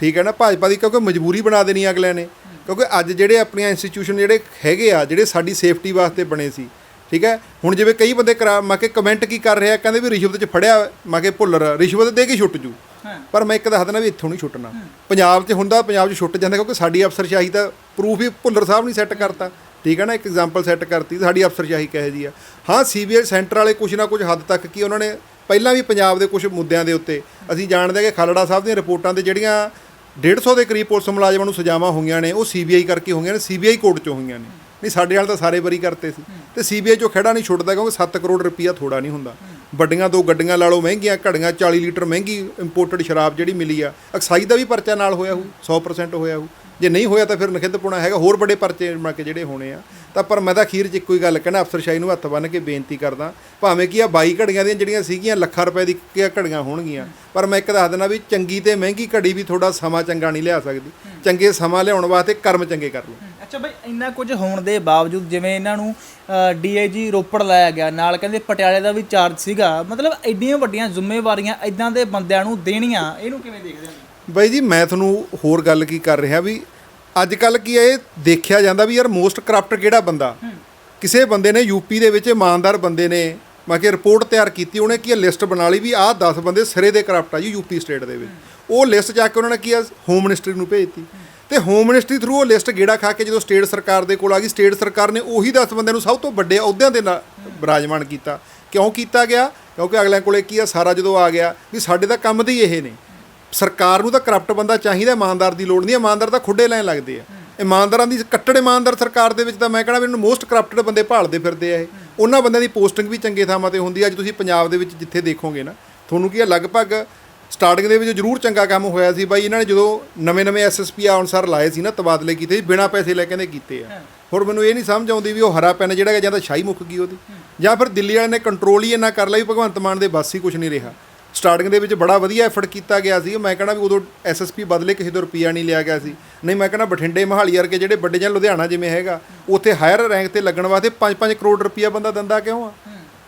ਠੀਕ ਹੈ ਨਾ? ਭਾਜਪਾ ਦੀ ਕਿਉਂਕਿ ਮਜਬੂਰੀ ਬਣਾ ਦੇਣੀ ਅਗਲਿਆਂ ਨੇ। ਕਿਉਂਕਿ ਅੱਜ ਜਿਹੜੇ ਆਪਣੀਆਂ ਇੰਸਟੀਟਿਊਸ਼ਨ ਜਿਹੜੇ ਹੈਗੇ ਆ, ਜਿਹੜੇ ਸਾਡੀ ਸੇਫਟੀ ਵਾਸਤੇ ਬਣੇ ਸੀ ਠੀਕ ਹੈ? ਹੁਣ ਜਿਵੇਂ ਕਈ ਬੰਦੇ ਕਰਾ ਮੈਂ ਕਿ ਕਮੈਂਟ ਕੀ ਕਰ ਰਿਹਾ ਕਹਿੰਦੇ ਵੀ ਰਿਸ਼ਵਤ 'ਚ ਫੜਿਆ ਮੈਂ ਕਿ ਭੁੱਲਰ ਰਿਸ਼ਵਤ ਦੇ ਕੇ ਛੁੱਟ ਜੂ। ਪਰ ਮੈਂ ਇੱਕ ਦੱਸ ਦਿੰਦਾ ਵੀ ਇੱਥੋਂ ਨਹੀਂ ਛੁੱਟਣਾ। ਪੰਜਾਬ 'ਚ ਹੁੰਦਾ ਪੰਜਾਬ 'ਚ ਛੁੱਟ ਜਾਂਦਾ ਕਿਉਂਕਿ ਸਾਡੀ ਅਫਸਰਸ਼ਾਹੀ ਤਾਂ ਪ੍ਰੂਫ ਹੀ ਭੁੱਲਰ ਸਾਹਿਬ ਨਹੀਂ ਸੈੱਟ ਕਰਤਾ। ਠੀਕ ਹੈ ਨਾ? ਇੱਕ ਐਗਜ਼ਾਮਪਲ ਸੈੱਟ ਕਰਤੀ ਸਾਡੀ ਅਫਸਰਸ਼ਾਹੀ ਕਹੇ ਜੀ ਆ। ਹਾਂ ਸੀਬੀਆਈ ਸੈਂਟਰ ਵਾਲੇ ਕੁਝ ਨਾ ਕੁਝ ਹੱਦ ਤੱਕ ਕੀ ਉਹਨਾਂ ਨੇ ਪਹਿਲਾਂ ਵੀ ਪੰਜਾਬ ਦੇ ਕੁਝ ਮੁੱਦਿਆਂ ਦੇ ਉੱਤੇ ਅਸੀਂ ਜਾਣਦੇ ਹਾਂ ਕਿ ਖਾਲੜਾ ਸਾਹਿਬ ਦੀਆਂ ਰਿਪੋਰਟਾਂ ਤੇ ਜਿਹੜੀਆਂ 150 ਦੇ ਕਰੀਬ ਪੁਲਿਸ ਮੁਲਾਜ਼ਮਾਂ ਨੂੰ ਸਜ਼ਾਵਾਂ ਹੋਈਆਂ ਨੇ ਉਹ ਸੀਬੀਆਈ ਕਰਕੇ ਹੋਈਆਂ ਨੇ ਸੀਬੀਆਈ ਕੋਰਟ 'ਚੋਂ ਹੋਈਆਂ ਨੇ। ਨਹੀਂ ਸਾਡੇ ਵਾਲ ਤਾਂ ਸਾਰੇ ਬਰੀ ਕਰਤੇ ਸੀ। ਤੇ ਸੀਬੀਆਈ 'ਚੋਂ ਖੜਾ ਨਹੀਂ ਛੁੱਟਦਾ ਕਿਉਂਕਿ 7 ਕਰੋੜ ਰੁਪਈਆ ਥੋੜਾ ਨਹੀਂ ਹੁੰਦਾ। ਵੱਡੀਆਂ ਦੋ ਗੱਡੀਆਂ ਲਾ ਲਓ ਮਹਿੰਗੀਆਂ ਘੜੀਆਂ 40 ਲੀਟਰ ਮਹਿੰਗੀ ਇੰਪੋਰਟਡ ਸ਼ਰਾਬ ਜਿਹੜੀ ਮਿਲੀ ਆ ਅਕਸਾਈ ਦਾ ਵੀ ਪਰਚਾ ਨਾਲ ਹੋਇਆ ਹੋਊ 100% ਹੋਇਆ ਹੋਊ। ਜੇ ਨਹੀਂ ਹੋਇਆ ਤਾਂ ਫਿਰ ਨਖਿੱਧਪੁਣਾ ਹੈਗਾ ਹੋਰ ਵੱਡੇ ਪਰਚੇ ਮਾ ਕੇ ਜਿਹੜੇ ਹੋਣੇ ਆ। ਤਾਂ ਪਰ ਮੈਂ ਤਾਂ ਅਖੀਰ 'ਚ ਇੱਕੋ ਹੀ ਗੱਲ ਕਹਿਣਾ ਅਫਸਰਸ਼ਾਹੀ ਨੂੰ ਹੱਥ ਬੰਨ੍ਹ ਕੇ ਬੇਨਤੀ ਕਰਦਾ ਭਾਵੇਂ ਕੀ ਆ 22 ਘੜੀਆਂ ਦੀਆਂ ਜਿਹੜੀਆਂ ਸੀਗੀਆਂ ਲੱਖਾਂ ਰੁਪਏ ਦੀ ਘੜੀਆਂ ਹੋਣਗੀਆਂ। ਪਰ ਮੈਂ ਇੱਕ ਦੱਸ ਦਿੰਦਾ ਵੀ ਚੰਗੀ ਤੇ ਮਹਿੰਗੀ ਘੜੀ ਵੀ ਥੋੜਾ ਸਮਾਂ ਚੰਗਾ ਨਹੀਂ ਲਿਆ ਸਕਦੀ। ਚੰਗੇ ਸਮਾਂ ਲਿਆਉਣ ਵਾਸਤੇ ਕਰਮ ਚੰਗੇ ਕਰ ਲਓ। ਇੰਨਾ ਕੁਝ ਹੋਣ ਦੇ ਬਾਵਜੂਦ ਜਿਵੇਂ ਇਹਨਾਂ ਨੂੰ ਡੀਆਈਜੀ ਰੋਪੜ ਲਾਇਆ ਗਿਆ ਨਾਲ ਕਹਿੰਦੇ ਪਟਿਆਲੇ ਦਾ ਵੀ ਚਾਰਜ ਸੀਗਾ ਮਤਲਬ ਐਡੀਆਂ ਵੱਡੀਆਂ ਜ਼ਿੰਮੇਵਾਰੀਆਂ ਇਦਾਂ ਦੇ ਬੰਦਿਆਂ ਨੂੰ ਦੇਣੀਆਂ ਇਹਨੂੰ ਕਿਵੇਂ ਦੇਖਦੇ ਹੋ ਬਾਈ ਜੀ ਮੈਂ ਤੁਹਾਨੂੰ ਹੋਰ ਗੱਲ ਕੀ ਕਰ ਰਿਹਾ ਵੀ ਅੱਜ ਕੱਲ ਕੀ ਹੈ ਇਹ ਦੇਖਿਆ ਜਾਂਦਾ ਵੀ ਯਾਰ ਮੋਸਟ ਕਰਪਟ ਕਿਹੜਾ ਬੰਦਾ? ਕਿਸੇ ਬੰਦੇ ਨੇ ਯੂਪੀ ਦੇ ਵਿੱਚ ਇਮਾਨਦਾਰ ਬੰਦੇ ਨੇ ਮੈਂ ਕਿ ਰਿਪੋਰਟ ਤਿਆਰ ਕੀਤੀ ਉਹਨੇ ਕੀ ਲਿਸਟ ਬਣਾ ਲਈ ਵੀ ਆਹ 10 ਬੰਦੇ ਸਿਰੇ ਦੇ ਕਰਪਟ ਆ ਜੀ ਯੂਪੀ ਸਟੇਟ ਦੇ ਵਿੱਚ। ਉਹ ਲਿਸਟ ਜਾ ਕੇ ਉਹਨਾਂ ਨੇ ਕੀ ਹੋਮ ਮਿਨਿਸਟਰੀ ਨੂੰ ਭੇਜਤੀ ਤੇ ਹੋਮ ਮਿਨਿਸਟਰੀ ਥਰੂ ਉਹ ਲਿਸਟ ਗੇੜਾ ਖਾ ਕੇ ਜਦੋਂ ਸਟੇਟ ਸਰਕਾਰ ਦੇ ਕੋਲ ਆ ਗਈ ਸਟੇਟ ਸਰਕਾਰ ਨੇ ਉਹੀ 10 ਬੰਦਿਆਂ ਨੂੰ ਸਭ ਤੋਂ ਵੱਡੇ ਅਹੁਦਿਆਂ ਦੇ ਨਾਲ ਬਰਾਜਮਾਨ ਕੀਤਾ। ਕਿਉਂ ਕੀਤਾ ਗਿਆ? ਕਿਉਂਕਿ ਅਗਲਿਆਂ ਕੋਲੇ ਕੀ ਆ, ਸਾਰਾ ਜਦੋਂ ਆ ਗਿਆ ਵੀ ਸਾਡੇ ਤਾਂ ਕੰਮ ਦੇ ਹੀ ਇਹ ਨੇ। ਸਰਕਾਰ ਨੂੰ ਤਾਂ ਕਰਪਟ ਬੰਦਾ ਚਾਹੀਦਾ, ਇਮਾਨਦਾਰ ਦੀ ਲੋੜ ਨਹੀਂ, ਇਮਾਨਦਾਰ ਤਾਂ ਖੁੱਡੇ ਲੈਣ ਲੱਗਦੇ ਆ। ਇਮਾਨਦਾਰਾਂ ਦੀ ਕੱਟੜ ਇਮਾਨਦਾਰ ਸਰਕਾਰ ਦੇ ਵਿੱਚ ਤਾਂ ਮੈਂ ਕਹਣਾ ਵੀ ਇਹਨੂੰ ਮੋਸਟ ਕਰਪਟਡ ਬੰਦੇ ਭਾਲਦੇ ਫਿਰਦੇ ਆ ਇਹ। ਉਹਨਾਂ ਬੰਦਿਆਂ ਦੀ ਪੋਸਟਿੰਗ ਵੀ ਚੰਗੇ ਥਾਵਾਂ ਤੇ ਹੁੰਦੀ ਆ। ਅੱਜ ਤੁਸੀਂ ਪੰਜਾਬ ਦੇ ਵਿੱਚ ਜਿੱਥੇ ਦੇਖੋਗੇ ਨਾ, ਤੁਹਾਨੂੰ ਕੀ ਆ, ਲਗਭਗ ਸਟਾਰਟਿੰਗ ਦੇ ਵਿੱਚ ਜ਼ਰੂਰ ਚੰਗਾ ਕੰਮ ਹੋਇਆ ਸੀ ਬਾਈ ਇਹਨਾਂ ਨੇ ਜਦੋਂ ਨਵੇਂ-ਨਵੇਂ ਐਸਐਸਪੀ ਆਉਣਸਰ ਲਾਏ ਸੀ ਨਾ ਤਬਾਦਲੇ ਕੀਤੇ ਸੀ ਬਿਨਾਂ ਪੈਸੇ ਲੈ ਕੇ ਕਹਿੰਦੇ ਕੀਤੇ ਆ। ਹੋਰ ਮੈਨੂੰ ਇਹ ਨਹੀਂ ਸਮਝ ਆਉਂਦੀ ਵੀ ਉਹ ਹਰਾ ਪੈਨ ਜਿਹੜਾ ਹੈਗਾ ਜਾਂ ਤਾਂ ਸ਼ਾਹੀ ਮੁੱਕ ਗਈ ਉਹਦੀ ਜਾਂ ਫਿਰ ਦਿੱਲੀ ਵਾਲਿਆਂ ਨੇ ਕੰਟਰੋਲ ਹੀ ਇੰਨਾ ਕਰ ਲਿਆ ਵੀ ਭਗਵੰਤ ਮਾਨ ਦੇ ਬਸ ਹੀ ਕੁਝ ਨਹੀਂ ਰਿਹਾ। ਸਟਾਰਟਿੰਗ ਦੇ ਵਿੱਚ ਬੜਾ ਵਧੀਆ ਐਫਰਟ ਕੀਤਾ ਗਿਆ ਸੀ ਮੈਂ ਕਹਿੰਦਾ ਵੀ ਉਦੋਂ ਐਸਐਸਪੀ ਬਦਲੇ ਕਿਸੇ ਤੋਂ ਰੁਪਈਆ ਨਹੀਂ ਲਿਆ ਗਿਆ ਸੀ। ਨਹੀਂ ਮੈਂ ਕਹਿੰਦਾ ਬਠਿੰਡੇ ਮਹਾਲੀ ਵਰਗੇ ਜਿਹੜੇ ਵੱਡੇ ਜਾਂ ਲੁਧਿਆਣਾ ਜਿਵੇਂ ਹੈਗਾ ਉੱਥੇ ਹਾਇਰ ਰੈਂਕ ਤੇ ਲੱਗਣ ਵਾਸਤੇ 5-5 ਕਰੋੜ ਰੁਪਈਆ ਬੰਦਾ ਦਿੰਦਾ ਕਿਉਂ ਆ?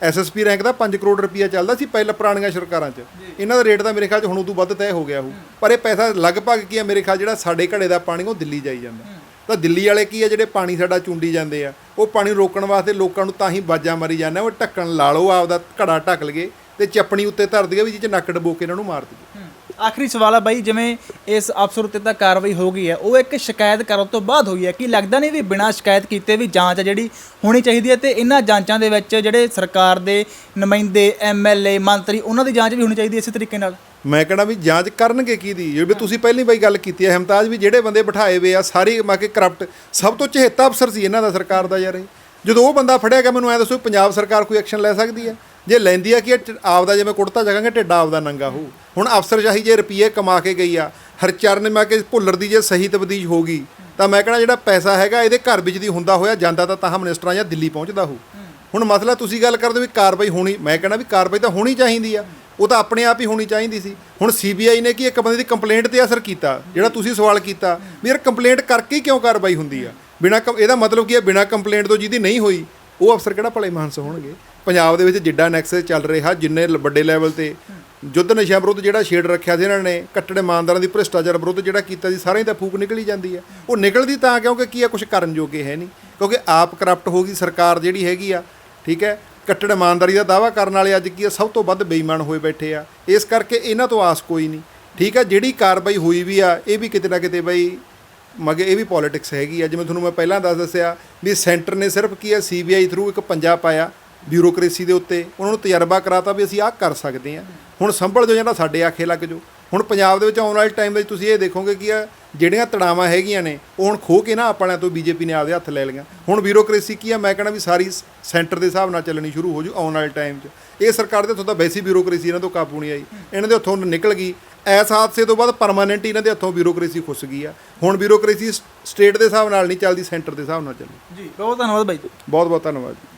ਐਸਐਸਪੀ ਰੈਂਕ ਦਾ 5 ਕਰੋੜ ਰੁਪਈਆ ਚੱਲਦਾ ਸੀ ਪਹਿਲਾਂ ਪੁਰਾਣੀਆਂ ਸਰਕਾਰਾਂ 'ਚ। ਇਹਨਾਂ ਦਾ ਰੇਟ ਤਾਂ ਮੇਰੇ ਖਿਆਲ 'ਚ ਹੁਣ ਉਦੋਂ ਵੱਧ ਤੈਅ ਹੋ ਗਿਆ ਉਹ ਪਰ ਇਹ ਪੈਸਾ ਲਗਭਗ ਕੀ ਆ ਮੇਰੇ ਖਿਆਲ ਜਿਹੜਾ ਸਾਡੇ ਘੜੇ ਦਾ ਪਾਣੀ ਉਹ ਦਿੱਲੀ ਜਾਈ ਜਾਂਦਾ। ਤਾਂ ਦਿੱਲੀ ਵਾਲੇ ਕੀ ਆ ਜਿਹੜੇ ਪਾਣੀ ਸਾਡਾ ਚੁੰਡੀ ਜਾਂਦੇ ਆ ਉਹ ਪਾਣੀ ਰੋਕਣ ਵਾਸਤੇ ਲੋਕਾਂ ਨੂੰ ਤਾਂ ਹੀ ਬਾਜਾਂ ਮਾਰੀ ਜਾਂਦੇ ਉਹ ਢੱਕਣ ਲਾ ਲਓ ਆਪਦਾ ਘੜਾ ਢੱਕ ਲਗੇ ਤੇ ਚੱਪਣੀ ਉੱਤੇ ਧਰ ਦਈਏ ਵੀ ਜਿਹ 'ਚ ਨੱਕ ਡਬੋ ਕੇ ਇਹਨਾਂ ਨੂੰ ਮਾਰ ਦਈਏ। ਆਖਰੀ ਸਵਾਲ ਆ ਬਾਈ, ਜਿਵੇਂ ਇਸ ਅਫਸਰ ਉੱਤੇ ਤਾਂ ਕਾਰਵਾਈ ਹੋ ਗਈ ਹੈ, ਉਹ ਇੱਕ ਸ਼ਿਕਾਇਤ ਕਰਨ ਤੋਂ ਬਾਅਦ ਹੋਈ ਹੈ। ਕਿ ਲੱਗਦਾ ਨਹੀਂ ਵੀ ਬਿਨਾਂ ਸ਼ਿਕਾਇਤ ਕੀਤੇ ਵੀ ਜਾਂਚ ਆ ਜਿਹੜੀ ਹੋਣੀ ਚਾਹੀਦੀ ਹੈ ਤੇ ਇਹਨਾਂ ਜਾਂਚਾਂ ਦੇ ਵਿੱਚ ਜਿਹੜੇ ਸਰਕਾਰ ਦੇ ਨੁਮਾਇੰਦੇ ਐਮਐਲਏ ਮੰਤਰੀ, ਉਹਨਾਂ ਦੀ ਜਾਂਚ ਵੀ ਹੋਣੀ ਚਾਹੀਦੀ ਹੈ ਇਸੇ ਤਰੀਕੇ ਨਾਲ? ਮੈਂ ਕਹਿੰਦਾ ਵੀ ਜਾਂਚ ਕਰਨਗੇ ਕੀ ਦੀ? ਜਿਵੇਂ ਤੁਸੀਂ ਪਹਿਲੀ ਵਾਰੀ ਗੱਲ ਕੀਤੀ ਹੈ ਹਮਤਾਜ ਵੀ ਜਿਹੜੇ ਬੰਦੇ ਬਿਠਾਏ ਹੋਏ ਆ, ਸਾਰੇ ਮਾ ਕੇ ਕਰਪਟ, ਸਭ ਤੋਂ ਚਹੇਤਾ ਅਫਸਰ ਸੀ ਇਹਨਾਂ ਦਾ ਸਰਕਾਰ ਦਾ ਯਾਰ ਇਹ। ਜਦੋਂ ਉਹ ਬੰਦਾ ਫੜਿਆ ਗਿਆ, ਮੈਨੂੰ ਐ ਦੱਸੋ ਪੰਜਾਬ ਸਰਕਾਰ ਕੋਈ ਐਕਸ਼ਨ ਲੈ ਸਕਦੀ ਹੈ? ਜੇ ਲੈਂਦੀ ਆ ਕਿ ਇਹ ਟ- ਆਪਦਾ ਜਿਵੇਂ ਕੁੜਤਾ ਜਗਾਂਗੇ ਢਿੱਡਾ ਆਪਦਾ ਨੰਗਾ ਹੋ ਹੁਣ ਅਫਸਰਸ਼ਾਹੀ ਜੇ ਰੁਪਏ ਕਮਾ ਕੇ ਗਈ ਆ ਹਰਚਰਨ ਮੈਂ ਕਿ ਭੁੱਲਰ ਦੀ ਜੇ ਸਹੀ ਤਬਦੀਲ ਹੋ ਗਈ, ਤਾਂ ਮੈਂ ਕਹਿੰਦਾ ਜਿਹੜਾ ਪੈਸਾ ਹੈਗਾ, ਇਹਦੇ ਘਰ ਵਿੱਚ ਦੀ ਹੁੰਦਾ ਹੋਇਆ ਜਾਂਦਾ ਤਾਂ ਤਾਂ ਮਿਨਿਸਟਰਾਂ ਜਾਂ ਦਿੱਲੀ ਪਹੁੰਚਦਾ ਹੋ ਹੁਣ ਮਸਲਾ ਤੁਸੀਂ ਗੱਲ ਕਰਦੇ ਹੋ ਵੀ ਕਾਰਵਾਈ ਹੋਣੀ, ਮੈਂ ਕਹਿੰਦਾ ਵੀ ਕਾਰਵਾਈ ਤਾਂ ਹੋਣੀ ਚਾਹੀਦੀ ਆ, ਉਹ ਤਾਂ ਆਪਣੇ ਆਪ ਹੀ ਹੋਣੀ ਚਾਹੀਦੀ ਸੀ। ਹੁਣ ਸੀਬੀਆਈ ਨੇ ਕੀ ਇੱਕ ਬੰਦੇ ਦੀ ਕੰਪਲੇਂਟ ਤੇ ਅਸਰ ਕੀਤਾ, ਜਿਹੜਾ ਤੁਸੀਂ ਸਵਾਲ ਕੀਤਾ, ਵੀ ਯਾਰ ਕੰਪਲੇਂਟ ਕਰਕੇ ਹੀ ਕਿਉਂ ਕਾਰਵਾਈ ਹੁੰਦੀ ਆ? ਬਿਨਾਂ ਕੰਪ- ਇਹਦਾ ਮਤਲਬ ਕੀ ਹੈ ਬਿਨਾਂ ਕੰਪਲੇਂਟ ਤੋਂ ਜਿਹਦੀ ਨਹੀਂ ਹੋਈ, ਉਹ ਅਫਸਰ ਕਿਹੜਾ ਭਲੇ ਮਾਨਸ ਹੋਣਗੇ? ਪੰਜਾਬ ਦੇ ਵਿੱਚ ਜਿੱਡਾ ਨੈਕਸਸ ਚੱਲ ਰਿਹਾ, ਜਿੰਨੇ ਵੱਡੇ ਲੈਵਲ ਤੇ ਯੁੱਧ ਨਸ਼ਿਆਂ ਵਿਰੁੱਧ ਜਿਹੜਾ ਛੇੜ ਰੱਖਿਆ ਸੀ ਇਹਨਾਂ ਨੇ, ਕੱਟੜ ਇਮਾਨਦਾਰਾਂ ਦੀ ਭ੍ਰਿਸ਼ਟਾਚਾਰ ਵਿਰੁੱਧ ਜਿਹੜਾ ਕੀਤਾ ਸੀ, ਸਾਰਿਆਂ ਦਾ ਫੂਕ ਨਿਕਲੀ ਜਾਂਦੀ ਹੈ ਉਹ ਨਿਕਲਦੀ ਤਾਂ ਕਿਉਂਕਿ ਕੀ ਆ ਕੁਝ ਕਰਨ ਜੋਗੇ ਹੈ ਨਹੀਂ। ਕਿਉਂਕਿ ਆਪ ਕਰਪਟ ਹੋ ਗਈ, ਸਰਕਾਰ ਜਿਹੜੀ ਹੈਗੀ ਆ, ਠੀਕ ਹੈ, ਕੱਟੜ ਇਮਾਨਦਾਰੀ ਦਾ ਦਾਵਾ ਕਰਨ ਵਾਲੇ ਅੱਜ ਕੀ ਆ, ਸਭ ਤੋਂ ਵੱਧ ਬੇਈਮਾਨ ਹੋਏ ਬੈਠੇ ਆ। ਇਸ ਕਰਕੇ ਇਹਨਾਂ ਤੋਂ ਆਸ ਕੋਈ ਨਹੀਂ, ਠੀਕ ਆ ਜਿਹੜੀ ਕਾਰਵਾਈ ਹੋਈ ਵੀ ਆ, ਇਹ ਵੀ ਕਿਤੇ ਨਾ ਕਿਤੇ ਬਈ ਮਗੇ ਇਹ ਵੀ ਪੋਲਿਟਿਕਸ ਹੈਗੀ ਆ। ਜਿਵੇਂ ਤੁਹਾਨੂੰ ਮੈਂ ਪਹਿਲਾਂ ਦੱਸ ਦੱਸਿਆ ਵੀ ਸੈਂਟਰ ਨੇ ਸਿਰਫ ਕੀ ਆ ਸੀਬੀਆਈ ਥਰੂ ਇੱਕ ਪੰਜਾ ਪਾਇਆ। ਬਿਊਰੋਕ੍ਰੇਸੀ ਦੇ ਉੱਤੇ ਉਹਨਾਂ ਨੂੰ ਤਜਰਬਾ ਕਰਾਤਾ ਵੀ ਅਸੀਂ ਆਹ ਕਰ ਸਕਦੇ ਹਾਂ। ਹੁਣ ਸੰਭਲ ਜੋ ਜਿਹੜਾ ਸਾਡੇ ਆਖੇ ਲੱਗ ਜੋ ਹੁਣ ਪੰਜਾਬ ਦੇ ਵਿੱਚ ਆਉਣ ਵਾਲੇ ਟਾਈਮ ਵਿੱਚ ਤੁਸੀਂ ਇਹ ਦੇਖੋਗੇ ਕਿ ਆ ਜਿਹੜੀਆਂ ਤੜਾਵਾਂ ਹੈਗੀਆਂ ਨੇ ਉਹ ਹੁਣ ਖੋ ਕੇ ਨਾ ਆਪਣਿਆਂ ਤੋਂ ਬੀਜੇਪੀ ਨੇ ਆਪਦੇ ਹੱਥ ਲੈ ਲਈਆਂ। ਹੁਣ ਬਿਊਰੋਕ੍ਰੇਸੀ ਕੀ ਆ? ਮੈਂ ਕਹਿੰਦਾ ਵੀ ਸਾਰੀ ਸੈਂਟਰ ਦੇ ਹਿਸਾਬ ਨਾਲ ਚੱਲਣੀ ਸ਼ੁਰੂ ਹੋ ਜੂ ਆਉਣ ਵਾਲੇ ਟਾਈਮ 'ਚ। ਇਹ ਸਰਕਾਰ ਦੇ ਹੱਥੋਂ ਤਾਂ ਵੈਸੀ ਬਿਊਰੋਕ੍ਰੇਸੀ ਇਹਨਾਂ ਤੋਂ ਕਾਬੂ ਨਹੀਂ ਆਈ। ਇਹਨਾਂ ਦੇ ਹੱਥੋਂ ਨਿਕਲ ਗਈ। ਐਸ ਹਾਦਸੇ ਤੋਂ ਬਾਅਦ ਪਰਮਾਨੈਂਟ ਇਹਨਾਂ ਦੇ ਹੱਥੋਂ ਬਿਊਰੋਕ੍ਰੇਸੀ ਖੁੱਸ ਗਈ ਆ। ਹੁਣ ਬਿਊਰੋਕ੍ਰੇਸੀ ਸਟੇਟ ਦੇ ਹਿਸਾਬ ਨਾਲ ਨਹੀਂ ਚੱਲਦੀ ਸੈਂਟਰ ਦੇ ਹਿਸਾਬ ਨਾਲ ਚੱਲੂ ਜੀ ਬਹੁਤ ਧੰਨਵਾਦ ਬਾਈ ਬਹੁਤ ਬਹੁਤ ਧੰਨਵਾਦ ਜੀ।